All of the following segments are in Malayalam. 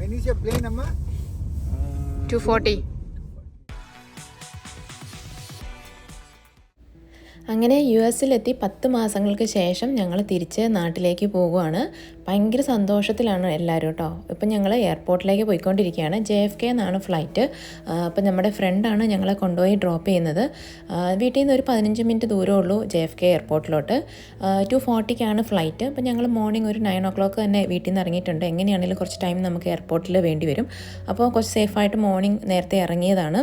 వెనీషియా ప్లేన్ అమ్మా టూ ఫార్టీ അങ്ങനെ യു എസിലെത്തി പത്ത് മാസങ്ങൾക്ക് ശേഷം ഞങ്ങൾ തിരിച്ച് നാട്ടിലേക്ക് പോകുവാണ്. ഭയങ്കര സന്തോഷത്തിലാണ് എല്ലാവരും കേട്ടോ ഇപ്പം ഞങ്ങൾ എയർപോർട്ടിലേക്ക് പോയിക്കൊണ്ടിരിക്കുകയാണ്. ജെ എഫ് കെ എന്നാണ് ഫ്ലൈറ്റ്. അപ്പം നമ്മുടെ ഫ്രണ്ടാണ് ഞങ്ങളെ കൊണ്ടുപോയി ഡ്രോപ്പ് ചെയ്യുന്നത്. വീട്ടിൽ നിന്ന് ഒരു പതിനഞ്ച് മിനിറ്റ് ദൂരമേ ഉള്ളൂ ജെ എഫ് കെ എയർപോർട്ടിലോട്ട്. ടു ഫോർട്ടിക്കാണ് ഫ്ലൈറ്റ്. അപ്പം ഞങ്ങൾ മോർണിംഗ് ഒരു നയൻ ഒ ക്ലോക്ക് തന്നെ വീട്ടിൽ നിന്ന് ഇറങ്ങിയിട്ടുണ്ട്. എങ്ങനെയാണെങ്കിലും കുറച്ച് ടൈം നമുക്ക് എയർപോർട്ടിൽ വേണ്ടി വരും. അപ്പോൾ കുറച്ച് സേഫായിട്ട് മോർണിംഗ് നേരത്തെ ഇറങ്ങിയതാണ്.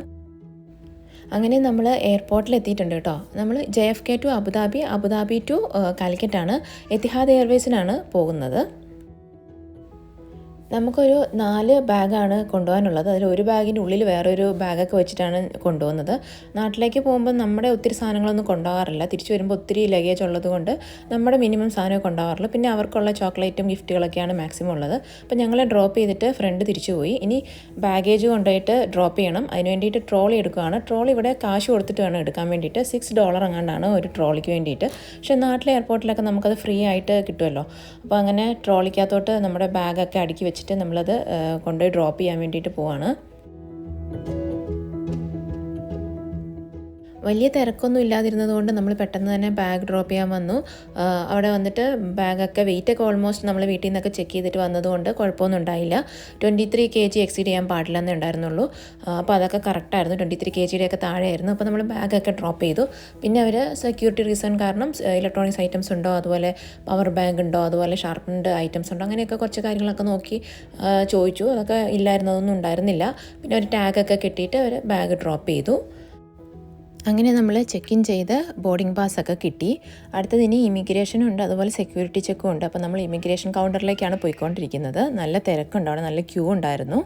അങ്ങനെ നമ്മൾ എയർപോർട്ടിൽ എത്തിയിട്ടുണ്ട് കേട്ടോ. നമ്മൾ J F K to Abu Dhabi Abu Dhabi to കാലിക്കറ്റാണ്. Etihad എയർവേസിനാണ് പോകുന്നത്. നമുക്കൊരു നാല് ബാഗാണ് കൊണ്ടുപോകാനുള്ളത്. അതിൽ ഒരു ബാഗിന്റെ ഉള്ളിൽ വേറൊരു ബാഗൊക്കെ വെച്ചിട്ടാണ് കൊണ്ടുപോകുന്നത്. നാട്ടിലേക്ക് പോകുമ്പോൾ നമ്മുടെ ഒത്തിരി സാധനങ്ങളൊന്നും കൊണ്ടുപോകാറില്ല. തിരിച്ചു വരുമ്പോൾ ഒത്തിരി ലഗേജ് ഉള്ളത് കൊണ്ട് നമ്മുടെ മിനിമം സാധനമേ കൊണ്ടുപോകാറുള്ളൂ. പിന്നെ അവർക്കുള്ള ചോക്ലേറ്റും ഗിഫ്റ്റുകളൊക്കെയാണ് മാക്സിമം ഉള്ളത്. അപ്പോൾ ഞങ്ങളെ ഡ്രോപ്പ് ചെയ്തിട്ട് ഫ്രണ്ട് തിരിച്ചു പോയി. ഇനി ബാഗേജ് കൊണ്ടുപോയിട്ട് ഡ്രോപ്പ് ചെയ്യണം. അതിന് വേണ്ടിയിട്ട് ട്രോളി എടുക്കുകയാണ്. ട്രോളി ഇവിടെ കാശ് കൊടുത്തിട്ട് വേണം എടുക്കാൻ വേണ്ടിയിട്ട്. സിക്സ് ഡോളർ എങ്ങാണ്ടാണ് ഒരു ട്രോളിക്ക് വേണ്ടിയിട്ട്. പക്ഷേ നാട്ടിലെ എയർപോർട്ടിലൊക്കെ നമുക്കത് ഫ്രീ ആയിട്ട് കിട്ടുമല്ലോ. അപ്പോൾ അങ്ങനെ ട്രോളിക്കകത്തോട്ട് നമ്മുടെ ബാഗൊക്കെ അടുക്കി വെച്ചിട്ട് നമ്മളത് കൊണ്ടുപോയി ഡ്രോപ്പ് ചെയ്യാൻ വേണ്ടിയിട്ട് പോവാണ്. വലിയ തിരക്കൊന്നും ഇല്ലാതിരുന്നത് കൊണ്ട് നമ്മൾ പെട്ടെന്ന് തന്നെ ബാഗ് ഡ്രോപ്പ് ചെയ്യാൻ വന്നു. അവിടെ വന്നിട്ട് ബാഗൊക്കെ വെയിറ്റ് ഒക്കെ ഓൾമോസ്റ്റ് നമ്മൾ വീട്ടിൽ നിന്നൊക്കെ ചെക്ക് ചെയ്തിട്ട് വന്നതുകൊണ്ട് കുഴപ്പമൊന്നും ഉണ്ടായില്ല. Twenty three K G exceed ചെയ്യാൻ പാടില്ലെന്നേ ഉണ്ടായിരുന്നുള്ളൂ. അപ്പോൾ അതൊക്കെ കറക്റ്റായിരുന്നു ട്വന്റി ത്രീ കെ ജിയുടെ ഒക്കെ താഴെയായിരുന്നു. അപ്പോൾ നമ്മൾ ബാഗൊക്കെ ഡ്രോപ്പ് ചെയ്തു. പിന്നെ അവർ സെക്യൂരിറ്റി റീസൺ കാരണം ഇലക്ട്രോണിക്സ് ഐറ്റംസ് ഉണ്ടോ അതുപോലെ പവർ ബാങ്ക് ഉണ്ടോ അതുപോലെ ഷാർപ്പൻഡ് ഐറ്റംസ് ഉണ്ടോ അങ്ങനെയൊക്കെ കുറച്ച് കാര്യങ്ങളൊക്കെ നോക്കി ചോദിച്ചു. അതൊക്കെ ഇല്ലായിരുന്നതൊന്നും ഉണ്ടായിരുന്നില്ല. പിന്നെ ഒരു ടാഗൊക്കെ കിട്ടിയിട്ട് അവർ ബാഗ് ഡ്രോപ്പ് ചെയ്തു. അങ്ങനെ നമ്മൾ ചെക്ക് ഇൻ ചെയ്ത് ബോർഡിംഗ് പാസ് ഒക്കെ കിട്ടി. അടുത്തത് ഇനി ഇമിഗ്രേഷനും ഉണ്ട് അതുപോലെ സെക്യൂരിറ്റി ചെക്കും ഉണ്ട്. അപ്പോൾ നമ്മൾ ഇമിഗ്രേഷൻ കൗണ്ടറിലേക്കാണ് പോയിക്കൊണ്ടിരിക്കുന്നത്. നല്ല തിരക്കുണ്ട് അവിടെ നല്ല ക്യൂ ഉണ്ടായിരുന്നു.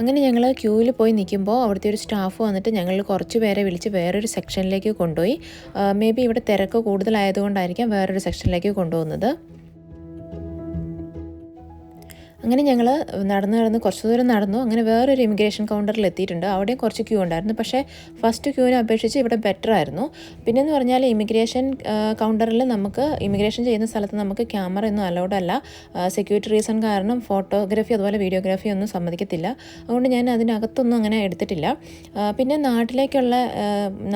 അങ്ങനെ ഞങ്ങൾ ക്യൂവിൽ പോയി നിൽക്കുമ്പോൾ അവിടുത്തെ ഒരു സ്റ്റാഫ് വന്നിട്ട് ഞങ്ങൾ കുറച്ച് പേരെ വിളിച്ച് വേറൊരു സെക്ഷനിലേക്ക് കൊണ്ടുപോയി. മേ ബി ഇവിടെ തിരക്ക് കൂടുതലായതുകൊണ്ടായിരിക്കാം വേറൊരു സെക്ഷനിലേക്ക് കൊണ്ടുപോകുന്നത്. അങ്ങനെ ഞങ്ങൾ നടന്ന് നടന്ന് കുറച്ച് ദൂരം നടന്നു. അങ്ങനെ വേറൊരു ഇമിഗ്രേഷൻ കൗണ്ടറിൽ എത്തിയിട്ടുണ്ട്. അവിടെയും കുറച്ച് ക്യൂ ഉണ്ടായിരുന്നു. പക്ഷേ ഫസ്റ്റ് ക്യൂവിനെ അപേക്ഷിച്ച് ഇവിടെ ബെറ്റർ ആയിരുന്നു. പിന്നെയെന്ന് പറഞ്ഞാൽ ഇമിഗ്രേഷൻ കൗണ്ടറിൽ നമുക്ക് ഇമിഗ്രേഷൻ ചെയ്യുന്ന സ്ഥലത്ത് നമുക്ക് ക്യാമറ ഒന്നും അലൗഡ് അല്ല. സെക്യൂരിറ്റി റീസൺ കാരണം ഫോട്ടോഗ്രാഫി അതുപോലെ വീഡിയോഗ്രാഫി ഒന്നും സമ്മതിക്കത്തില്ല. അതുകൊണ്ട് ഞാൻ അതിനകത്തൊന്നും അങ്ങനെ എടുത്തിട്ടില്ല. പിന്നെ നാട്ടിലേക്കുള്ള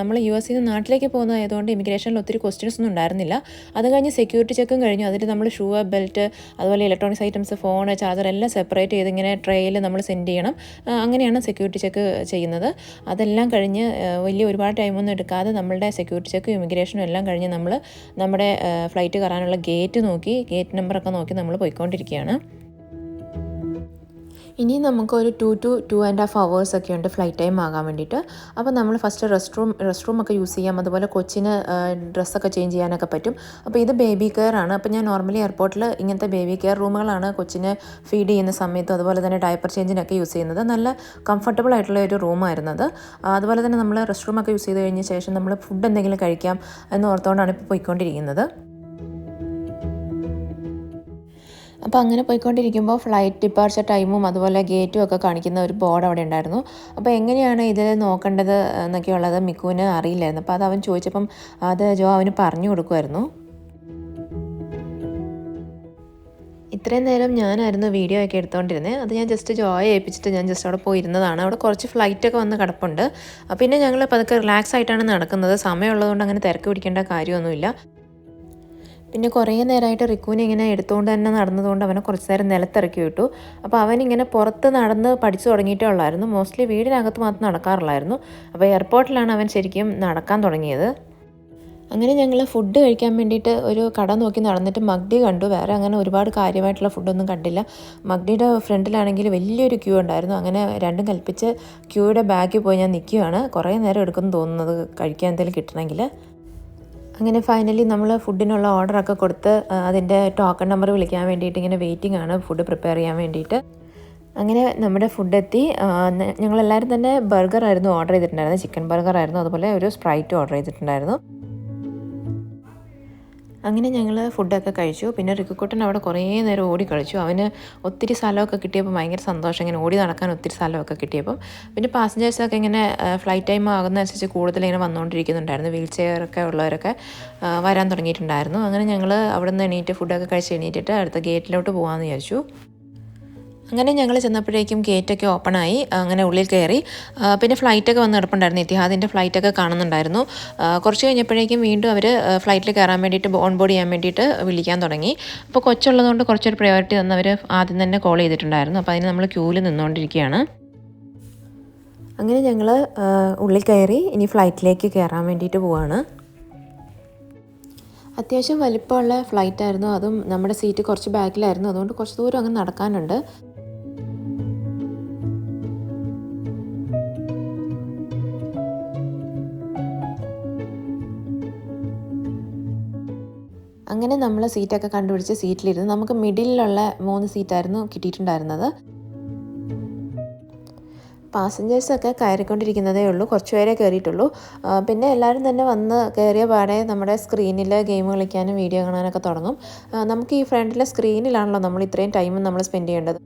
നമ്മൾ യു എസിൽ നിന്ന് നാട്ടിലേക്ക് പോകുന്നതായതുകൊണ്ട് ഇമിഗ്രേഷനിൽ ഒത്തിരി ക്വസ്റ്റ്യൻസ് ഒന്നും ഉണ്ടായിരുന്നില്ല. അത് കഴിഞ്ഞ് സെക്യൂരിറ്റി ചെക്കും കഴിഞ്ഞു. അതിൽ നമ്മൾ ഷൂ ബെൽറ്റ് അതുപോലെ ഇലക്ട്രോണിക്സ് ഐറ്റംസ് ഫോൺ ചാർജർ എല്ലാം സെപ്പറേറ്റ് ചെയ്ത് ഇങ്ങനെ നമ്മൾ സെൻഡ് ചെയ്യണം. അങ്ങനെയാണ് സെക്യൂരിറ്റി ചെക്ക് ചെയ്യുന്നത്. അതെല്ലാം കഴിഞ്ഞ് വലിയ ഒരുപാട് ടൈമൊന്നും എടുക്കാതെ നമ്മളുടെ സെക്യൂരിറ്റി ചെക്കും ഇമിഗ്രേഷനും എല്ലാം കഴിഞ്ഞ് നമ്മൾ നമ്മുടെ ഫ്ലൈറ്റ് കയറാനുള്ള ഗേറ്റ് നോക്കി ഗേറ്റ് നമ്പറൊക്കെ നോക്കി നമ്മൾ പോയിക്കൊണ്ടിരിക്കുകയാണ്. ഇനി നമുക്കൊരു two two two and half hours ഒക്കെ ഉണ്ട് ഫ്ലൈറ്റ് ടൈം ആകാൻ വേണ്ടിയിട്ട്. അപ്പോൾ നമ്മൾ first rest room rest room ഒക്കെ യൂസ് ചെയ്യാം. അതുപോലെ കൊച്ചിന് ഡ്രസ്സൊക്കെ ചേഞ്ച് ചെയ്യാനൊക്കെ പറ്റും. അപ്പോൾ ഇത് ബേബി കെയർ ആണ്. അപ്പോൾ ഞാൻ നോർമലി എയർപോർട്ടിൽ ഇങ്ങനത്തെ ബേബി കെയർ റൂമുകളാണ് കൊച്ചിനെ ഫീഡ് ചെയ്യുന്ന സമയത്തും അതുപോലെ തന്നെ ഡയപ്പർ ചേഞ്ചിനൊക്കെ യൂസ് ചെയ്യുന്നത്. നല്ല കംഫർട്ടബിൾ ആയിട്ടുള്ള ഒരു റൂമായിരുന്നത് അതുപോലെ തന്നെ നമ്മൾ റെസ്റ്റ് റൂമൊക്കെ യൂസ് ചെയ്ത് കഴിഞ്ഞ ശേഷം നമ്മൾ ഫുഡ് എന്തെങ്കിലും കഴിക്കാം എന്ന് ഓർത്തുകൊണ്ടാണ് ഇപ്പോൾ പോയിക്കൊണ്ടിരിക്കുന്നത്. അപ്പോൾ അങ്ങനെ പോയിക്കൊണ്ടിരിക്കുമ്പോൾ ഫ്ലൈറ്റ് ഡിപ്പാർച്ചർ ടൈമും അതുപോലെ ഗേറ്റും ഒക്കെ കാണിക്കുന്ന ഒരു ബോർഡ് അവിടെ ഉണ്ടായിരുന്നു. അപ്പോൾ എങ്ങനെയാണ് ഇത് നോക്കേണ്ടത് എന്നൊക്കെയുള്ളത് മിക്കുവിന് അറിയില്ലായിരുന്നു. അപ്പോൾ അത് അവൻ ചോദിച്ചപ്പം അത് ജോ അവന് പറഞ്ഞു കൊടുക്കുമായിരുന്നു. ഇത്രയും നേരം ഞാനായിരുന്നു വീഡിയോ ഒക്കെ എടുത്തുകൊണ്ടിരുന്നത് അത് ഞാൻ ജസ്റ്റ് ജോയ് ഏൽപ്പിച്ചിട്ട് ഞാൻ ജസ്റ്റ് അവിടെ പോയിരുന്നതാണ്. അവിടെ കുറച്ച് ഫ്ലൈറ്റൊക്കെ വന്ന് കിടപ്പുണ്ട്. പിന്നെ ഞങ്ങൾ പതുക്കെ റിലാക്സ് ആയിട്ടാണ് നടക്കുന്നത്. സമയമുള്ളതുകൊണ്ട് അങ്ങനെ തിരക്ക് പിടിക്കേണ്ട കാര്യമൊന്നുമില്ല. പിന്നെ കുറേ നേരമായിട്ട് റിക്കുവിനെ ഇങ്ങനെ എടുത്തുകൊണ്ട് തന്നെ നടന്നതുകൊണ്ട് അവനെ കുറച്ച് നേരം നിലത്തിറക്കി വിട്ടു. അപ്പോൾ അവനിങ്ങനെ പുറത്ത് നടന്ന് പഠിച്ചു തുടങ്ങിയിട്ടേ ഉള്ളായിരുന്നു. മോസ്റ്റ്ലി വീടിനകത്ത് മാത്രം നടക്കാറുള്ളായിരുന്നു. അപ്പോൾ എയർപോർട്ടിലാണ് അവൻ ശരിക്കും നടക്കാൻ തുടങ്ങിയത്. അങ്ങനെ ഞങ്ങൾ ഫുഡ് കഴിക്കാൻ വേണ്ടിയിട്ട് ഒരു കട നോക്കി നടന്നിട്ട് മഗ്ഡി കണ്ടു. വേറെ അങ്ങനെ ഒരുപാട് കാര്യമായിട്ടുള്ള ഫുഡൊന്നും കണ്ടില്ല. മഗ്ഡിയുടെ ഫ്രണ്ടിലാണെങ്കിൽ വലിയൊരു ക്യൂ ഉണ്ടായിരുന്നു. അങ്ങനെ രണ്ടും കൽപ്പിച്ച് ക്യൂയുടെ ബാക്കിൽ പോയി ഞാൻ നിൽക്കുകയാണ്. കുറേ നേരം എടുക്കുമെന്ന് തോന്നുന്നത് കഴിക്കാൻ എന്തെങ്കിലും കിട്ടണമെങ്കിൽ. അങ്ങനെ ഫൈനലി നമ്മൾ ഫുഡിനുള്ള ഓർഡറൊക്കെ കൊടുത്ത് അതിന്റെ ടോക്കൺ നമ്പർ വിളിക്കാൻ വേണ്ടിയിട്ട് ഇങ്ങനെ വെയിറ്റിംഗ് ആണ് ഫുഡ് പ്രിപ്പയർ ചെയ്യാൻ വേണ്ടിയിട്ട്. അങ്ങനെ നമ്മുടെ ഫുഡ് എത്തി. ഞങ്ങളെല്ലാവരും തന്നെ ബർഗർ ആയിരുന്നു ഓർഡർ ചെയ്തിട്ടുണ്ടായിരുന്നത് ചിക്കൻ ബർഗർ ആയിരുന്നു. അതുപോലെ ഒരു സ്പ്രൈറ്റ് ഓർഡർ ചെയ്തിട്ടുണ്ടായിരുന്നു. അങ്ങനെ ഞങ്ങൾ ഫുഡൊക്കെ കഴിച്ചു. പിന്നെ റിക്കുക്കുട്ടൻ അവിടെ കുറേ നേരം ഓടി കളിച്ചു. അവന് ഒത്തിരി സ്ഥലമൊക്കെ കിട്ടിയപ്പോൾ ഭയങ്കര സന്തോഷം. ഇങ്ങനെ ഓടി നടക്കാൻ ഒത്തിരി സ്ഥലമൊക്കെ കിട്ടിയപ്പം. പിന്നെ പാസഞ്ചേഴ്സൊക്കെ ഇങ്ങനെ ഫ്ലൈറ്റ് ടൈം ആകുന്നതനുസരിച്ച് കൂടുതൽ ഇങ്ങനെ വന്നുകൊണ്ടിരിക്കുന്നുണ്ടായിരുന്നു. വീൽ ചെയറൊക്കെ ഉള്ളവരൊക്കെ വരാൻ തുടങ്ങിയിട്ടുണ്ടായിരുന്നു. അങ്ങനെ ഞങ്ങൾ അവിടെ നിന്ന് എണീറ്റ് ഫുഡൊക്കെ കഴിച്ച് എണീറ്റിട്ട് അടുത്ത ഗേറ്റിലോട്ട് പോകാമെന്ന് വിചാരിച്ചു. അങ്ങനെ ഞങ്ങൾ ചെന്നപ്പോഴേക്കും ഗേറ്റൊക്കെ ഓപ്പണായി അങ്ങനെ ഉള്ളിൽ കയറി. പിന്നെ ഫ്ലൈറ്റൊക്കെ വന്ന് കിടപ്പുണ്ടായിരുന്നു ഇത്തിഹാദിന്റെ ഫ്ലൈറ്റൊക്കെ കാണുന്നുണ്ടായിരുന്നു. കുറച്ച് കഴിഞ്ഞപ്പോഴേക്കും വീണ്ടും അവർ ഫ്ലൈറ്റിൽ കയറാൻ വേണ്ടിയിട്ട് ഓൺ ബോർഡ് ചെയ്യാൻ വേണ്ടിയിട്ട് വിളിക്കാൻ തുടങ്ങി. അപ്പോൾ കൊച്ചുള്ളതുകൊണ്ട് കുറച്ചൊരു പ്രയോറിറ്റി തന്ന് അവർ ആദ്യം തന്നെ കോൾ ചെയ്തിട്ടുണ്ടായിരുന്നു. അപ്പോൾ അതിന് നമ്മൾ ക്യൂവിൽ നിന്നുകൊണ്ടിരിക്കുകയാണ് അങ്ങനെ ഞങ്ങൾ ഉള്ളിൽ കയറി ഇനി ഫ്ലൈറ്റിലേക്ക് കയറാൻ വേണ്ടിയിട്ട് പോവാണ്. അത്യാവശ്യം വലിപ്പമുള്ള ഫ്ലൈറ്റ് ആയിരുന്നു. അതും നമ്മുടെ സീറ്റ് കുറച്ച് ബാക്കിലായിരുന്നു അതുകൊണ്ട് കുറച്ച് ദൂരം അങ്ങ് നടക്കാനുണ്ട്. അങ്ങനെ നമ്മൾ സീറ്റൊക്കെ കണ്ടുപിടിച്ച് സീറ്റിലിരുന്ന് നമുക്ക് മിഡിലുള്ള മൂന്ന് സീറ്റായിരുന്നു കിട്ടിയിട്ടുണ്ടായിരുന്നത്. പാസഞ്ചേഴ്സൊക്കെ കയറിക്കൊണ്ടിരിക്കുന്നതേ ഉള്ളൂ കുറച്ച് പേരെ കയറിയിട്ടുള്ളൂ. പിന്നെ എല്ലാവരും തന്നെ വന്ന് കയറിയ പാടെ നമ്മുടെ സ്ക്രീനിൽ ഗെയിം കളിക്കാനും വീഡിയോ കാണാനൊക്കെ തുടങ്ങും. നമുക്ക് ഈ ഫ്രണ്ടിലെ സ്ക്രീനിലാണല്ലോ നമ്മൾ ഇത്രയും ടൈം നമ്മൾ സ്പെൻഡ് ചെയ്യേണ്ടത്.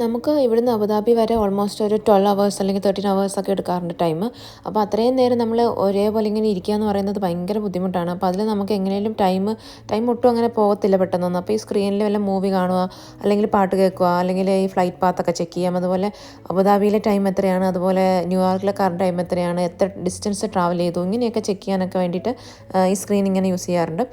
നമുക്ക് ഇവിടുന്ന് അബുദാബി വരെ ഓൾമോസ്റ്റ് ഒരു ട്വൽവ് അവേഴ്സ് അല്ലെങ്കിൽ തേർട്ടീൻ അവേഴ്സ് ഒക്കെ എടുക്കാറുണ്ട് ടൈം അപ്പോൾ അത്രയും നേരം നമ്മൾ ഒരേപോലെ ഇങ്ങനെ ഇരിക്കുക എന്ന് പറയുന്നത് ഭയങ്കര ബുദ്ധിമുട്ടാണ്. അപ്പോൾ അതിൽ നമുക്ക് എങ്ങനെയും ടൈം ടൈം ഒട്ടും അങ്ങനെ പോകത്തില്ല പെട്ടെന്നൊന്നും. അപ്പോൾ ഈ സ്ക്രീനിൽ വല്ല മൂവി കാണുക അല്ലെങ്കിൽ പാട്ട് കേൾക്കുക അല്ലെങ്കിൽ ഈ ഫ്ലൈറ്റ് പാത്തൊക്കെ ചെക്ക് ചെയ്യാം. അതുപോലെ അബുദാബിയിലെ ടൈം എത്രയാണ്? അതുപോലെ ന്യൂയോർക്കിലെ കറണ്ട് ടൈം എത്രയാണ്? എത്ര ഡിസ്റ്റൻസ് ട്രാവൽ ചെയ്തു? ഇങ്ങനെയൊക്കെ ചെക്ക് ചെയ്യാനൊക്കെ വേണ്ടിയിട്ട് ഈ സ്ക്രീൻ ഇങ്ങനെ യൂസ് ചെയ്യാറുണ്ട്.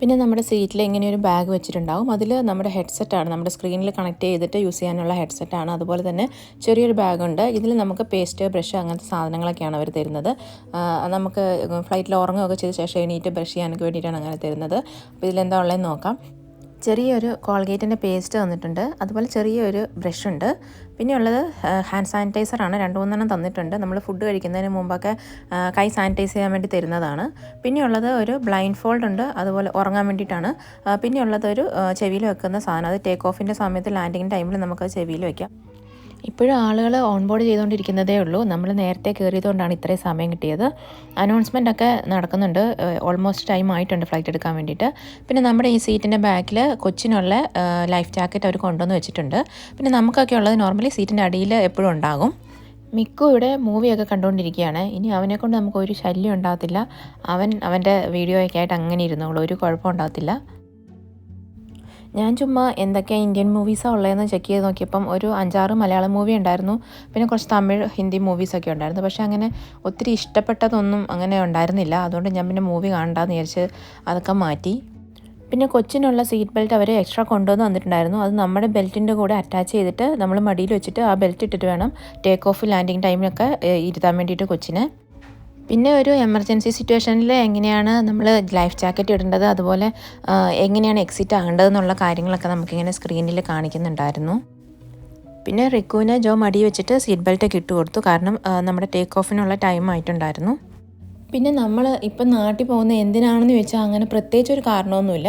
പിന്നെ നമ്മുടെ സീറ്റിൽ ഇങ്ങനെ ഒരു ബാഗ് വെച്ചിട്ടുണ്ടാവും. അതിൽ നമ്മുടെ ഹെഡ്സെറ്റാണ് നമ്മുടെ സ്ക്രീനിൽ കണക്ട് ചെയ്തിട്ട് യൂസ് ചെയ്യാനുള്ള ഹെഡ്സെറ്റാണ് അതുപോലെ തന്നെ ചെറിയൊരു ബാഗുണ്ട് ഇതിൽ നമുക്ക് പേസ്റ്റ് ബ്രഷ് അങ്ങനത്തെ സാധനങ്ങളൊക്കെയാണ് അവർ തരുന്നത്. നമുക്ക് ഫ്ലൈറ്റിൽ ഉറങ്ങുകയൊക്കെ ചെയ്ത ശേഷം എണീറ്റ് ബ്രഷ് ചെയ്യാനൊക്കെ വേണ്ടിയിട്ടാണ് അങ്ങനെ തരുന്നത്. അപ്പോൾ ഇതിലെന്താ ഉള്ളതെന്ന് നോക്കാം. ചെറിയൊരു കോൾഗേറ്റിന്റെ പേസ്റ്റ് തന്നിട്ടുണ്ട് അതുപോലെ ചെറിയൊരു ബ്രഷ് ഉണ്ട്. പിന്നെ ഉള്ളത് ഹാൻഡ് സാനിറ്റൈസറാണ്. രണ്ട് മൂന്നെണ്ണം തന്നിട്ടുണ്ട്. നമ്മൾ ഫുഡ് കഴിക്കുന്നതിന് മുമ്പൊക്കെ കൈ സാനിറ്റൈസ് ചെയ്യാൻ വേണ്ടി തരുന്നതാണ്. പിന്നെ ഉള്ളത് ഒരു ബ്ലൈൻഡ് ഫോൾഡ് ഉണ്ട്. അതുപോലെ ഉറങ്ങാൻ വേണ്ടിയിട്ടാണ്. പിന്നെ ഉള്ളത് ഒരു ചെവിയിൽ വെക്കുന്ന സാധനം. അത് ടേക്ക് ഓഫിന്റെ സമയത്ത് ലാൻഡിങ് ടൈമിൽ നമുക്ക് ചെവിയിൽ വെക്കാം. ഇപ്പോഴും ആളുകൾ ഓൺബോർഡ് ചെയ്തുകൊണ്ടിരിക്കുന്നതേ ഉള്ളൂ. നമ്മൾ നേരത്തെ കയറിയതുകൊണ്ടാണ് ഇത്രയും സമയം കിട്ടിയത്. അനൗൺസ്മെന്റ് ഒക്കെ നടക്കുന്നുണ്ട്. ഓൾമോസ്റ്റ് ടൈം ആയിട്ടുണ്ട് ഫ്ലൈറ്റ് എടുക്കാൻ വേണ്ടിയിട്ട്. പിന്നെ നമ്മുടെ ഈ സീറ്റിന്റെ ബാക്കിൽ കൊച്ചിനുള്ള ലൈഫ് ജാക്കറ്റ് അവർ കൊണ്ടുവന്ന് വെച്ചിട്ടുണ്ട്. പിന്നെ നമുക്കൊക്കെ ഉള്ളത് നോർമലി സീറ്റിന്റെ അടിയിൽ എപ്പോഴും ഉണ്ടാകും. മിക്കു ഇവിടെ മൂവിയൊക്കെ കണ്ടുകൊണ്ടിരിക്കുകയാണ്. ഇനി അവനെ കൊണ്ട് നമുക്ക് ഒരു ശല്യം ഉണ്ടാകത്തില്ല. അവൻ അവന്റെ വീഡിയോയൊക്കെ ആയിട്ട് അങ്ങനെ ഇരുന്നോളൂ. ഒരു കുഴപ്പം ഉണ്ടാകത്തില്ല. ഞാൻ ചുമ്മാ എന്തൊക്കെ ഇന്ത്യൻ മൂവീസാണ് ഉള്ളതെന്ന് ചെക്ക് ചെയ്ത് നോക്കിയപ്പം ഒരു അഞ്ചാറ് മലയാളം മൂവി ഉണ്ടായിരുന്നു. പിന്നെ കുറച്ച് തമിഴ് ഹിന്ദി മൂവീസൊക്കെ ഉണ്ടായിരുന്നു. പക്ഷേ അങ്ങനെ ഒത്തിരി ഇഷ്ടപ്പെട്ടതൊന്നും അങ്ങനെ ഉണ്ടായിരുന്നില്ല. അതുകൊണ്ട് ഞാൻ പിന്നെ മൂവി കാണണ്ടെന്ന് വിചാരിച്ച് അതൊക്കെ മാറ്റി. പിന്നെ കൊച്ചിനുള്ള സീറ്റ് ബെൽറ്റ് അവർ എക്സ്ട്രാ കൊണ്ടുവന്ന് വന്നിട്ടുണ്ടായിരുന്നു അത് നമ്മുടെ ബെൽറ്റിന്റെ കൂടെ അറ്റാച്ച് ചെയ്തിട്ട് നമ്മൾ മടിയിൽ വെച്ചിട്ട് ആ ബെൽറ്റ് ഇട്ടിട്ട് വേണം ടേക്ക് ഓഫ് ലാൻഡിങ് ടൈമിനൊക്കെ ഇരുത്താൻ വേണ്ടിയിട്ട് കൊച്ചിനെ. പിന്നെ ഒരു എമർജൻസി സിറ്റുവേഷനിൽ എങ്ങനെയാണ് നമ്മൾ ലൈഫ് ജാക്കറ്റ് ഇടേണ്ടത്? അതുപോലെ എങ്ങനെയാണ് എക്സിറ്റ് ആകേണ്ടതെന്നുള്ള കാര്യങ്ങളൊക്കെ നമുക്കിങ്ങനെ സ്ക്രീനിൽ കാണിക്കുന്നുണ്ടായിരുന്നു. പിന്നെ റിക്കുവിനെ ജോ മടി വെച്ചിട്ട് സീറ്റ് ബെൽറ്റൊക്കെ ഇട്ട് കൊടുത്തു കാരണം നമ്മുടെ ടേക്ക് ഓഫിനുള്ള ടൈം ആയിട്ടുണ്ടായിരുന്നു. പിന്നെ നമ്മൾ ഇപ്പം നാട്ടിൽ പോകുന്ന എന്തിനാണെന്ന് ചോദിച്ചാൽ അങ്ങനെ പ്രത്യേകിച്ച് ഒരു കാരണമൊന്നുമില്ല.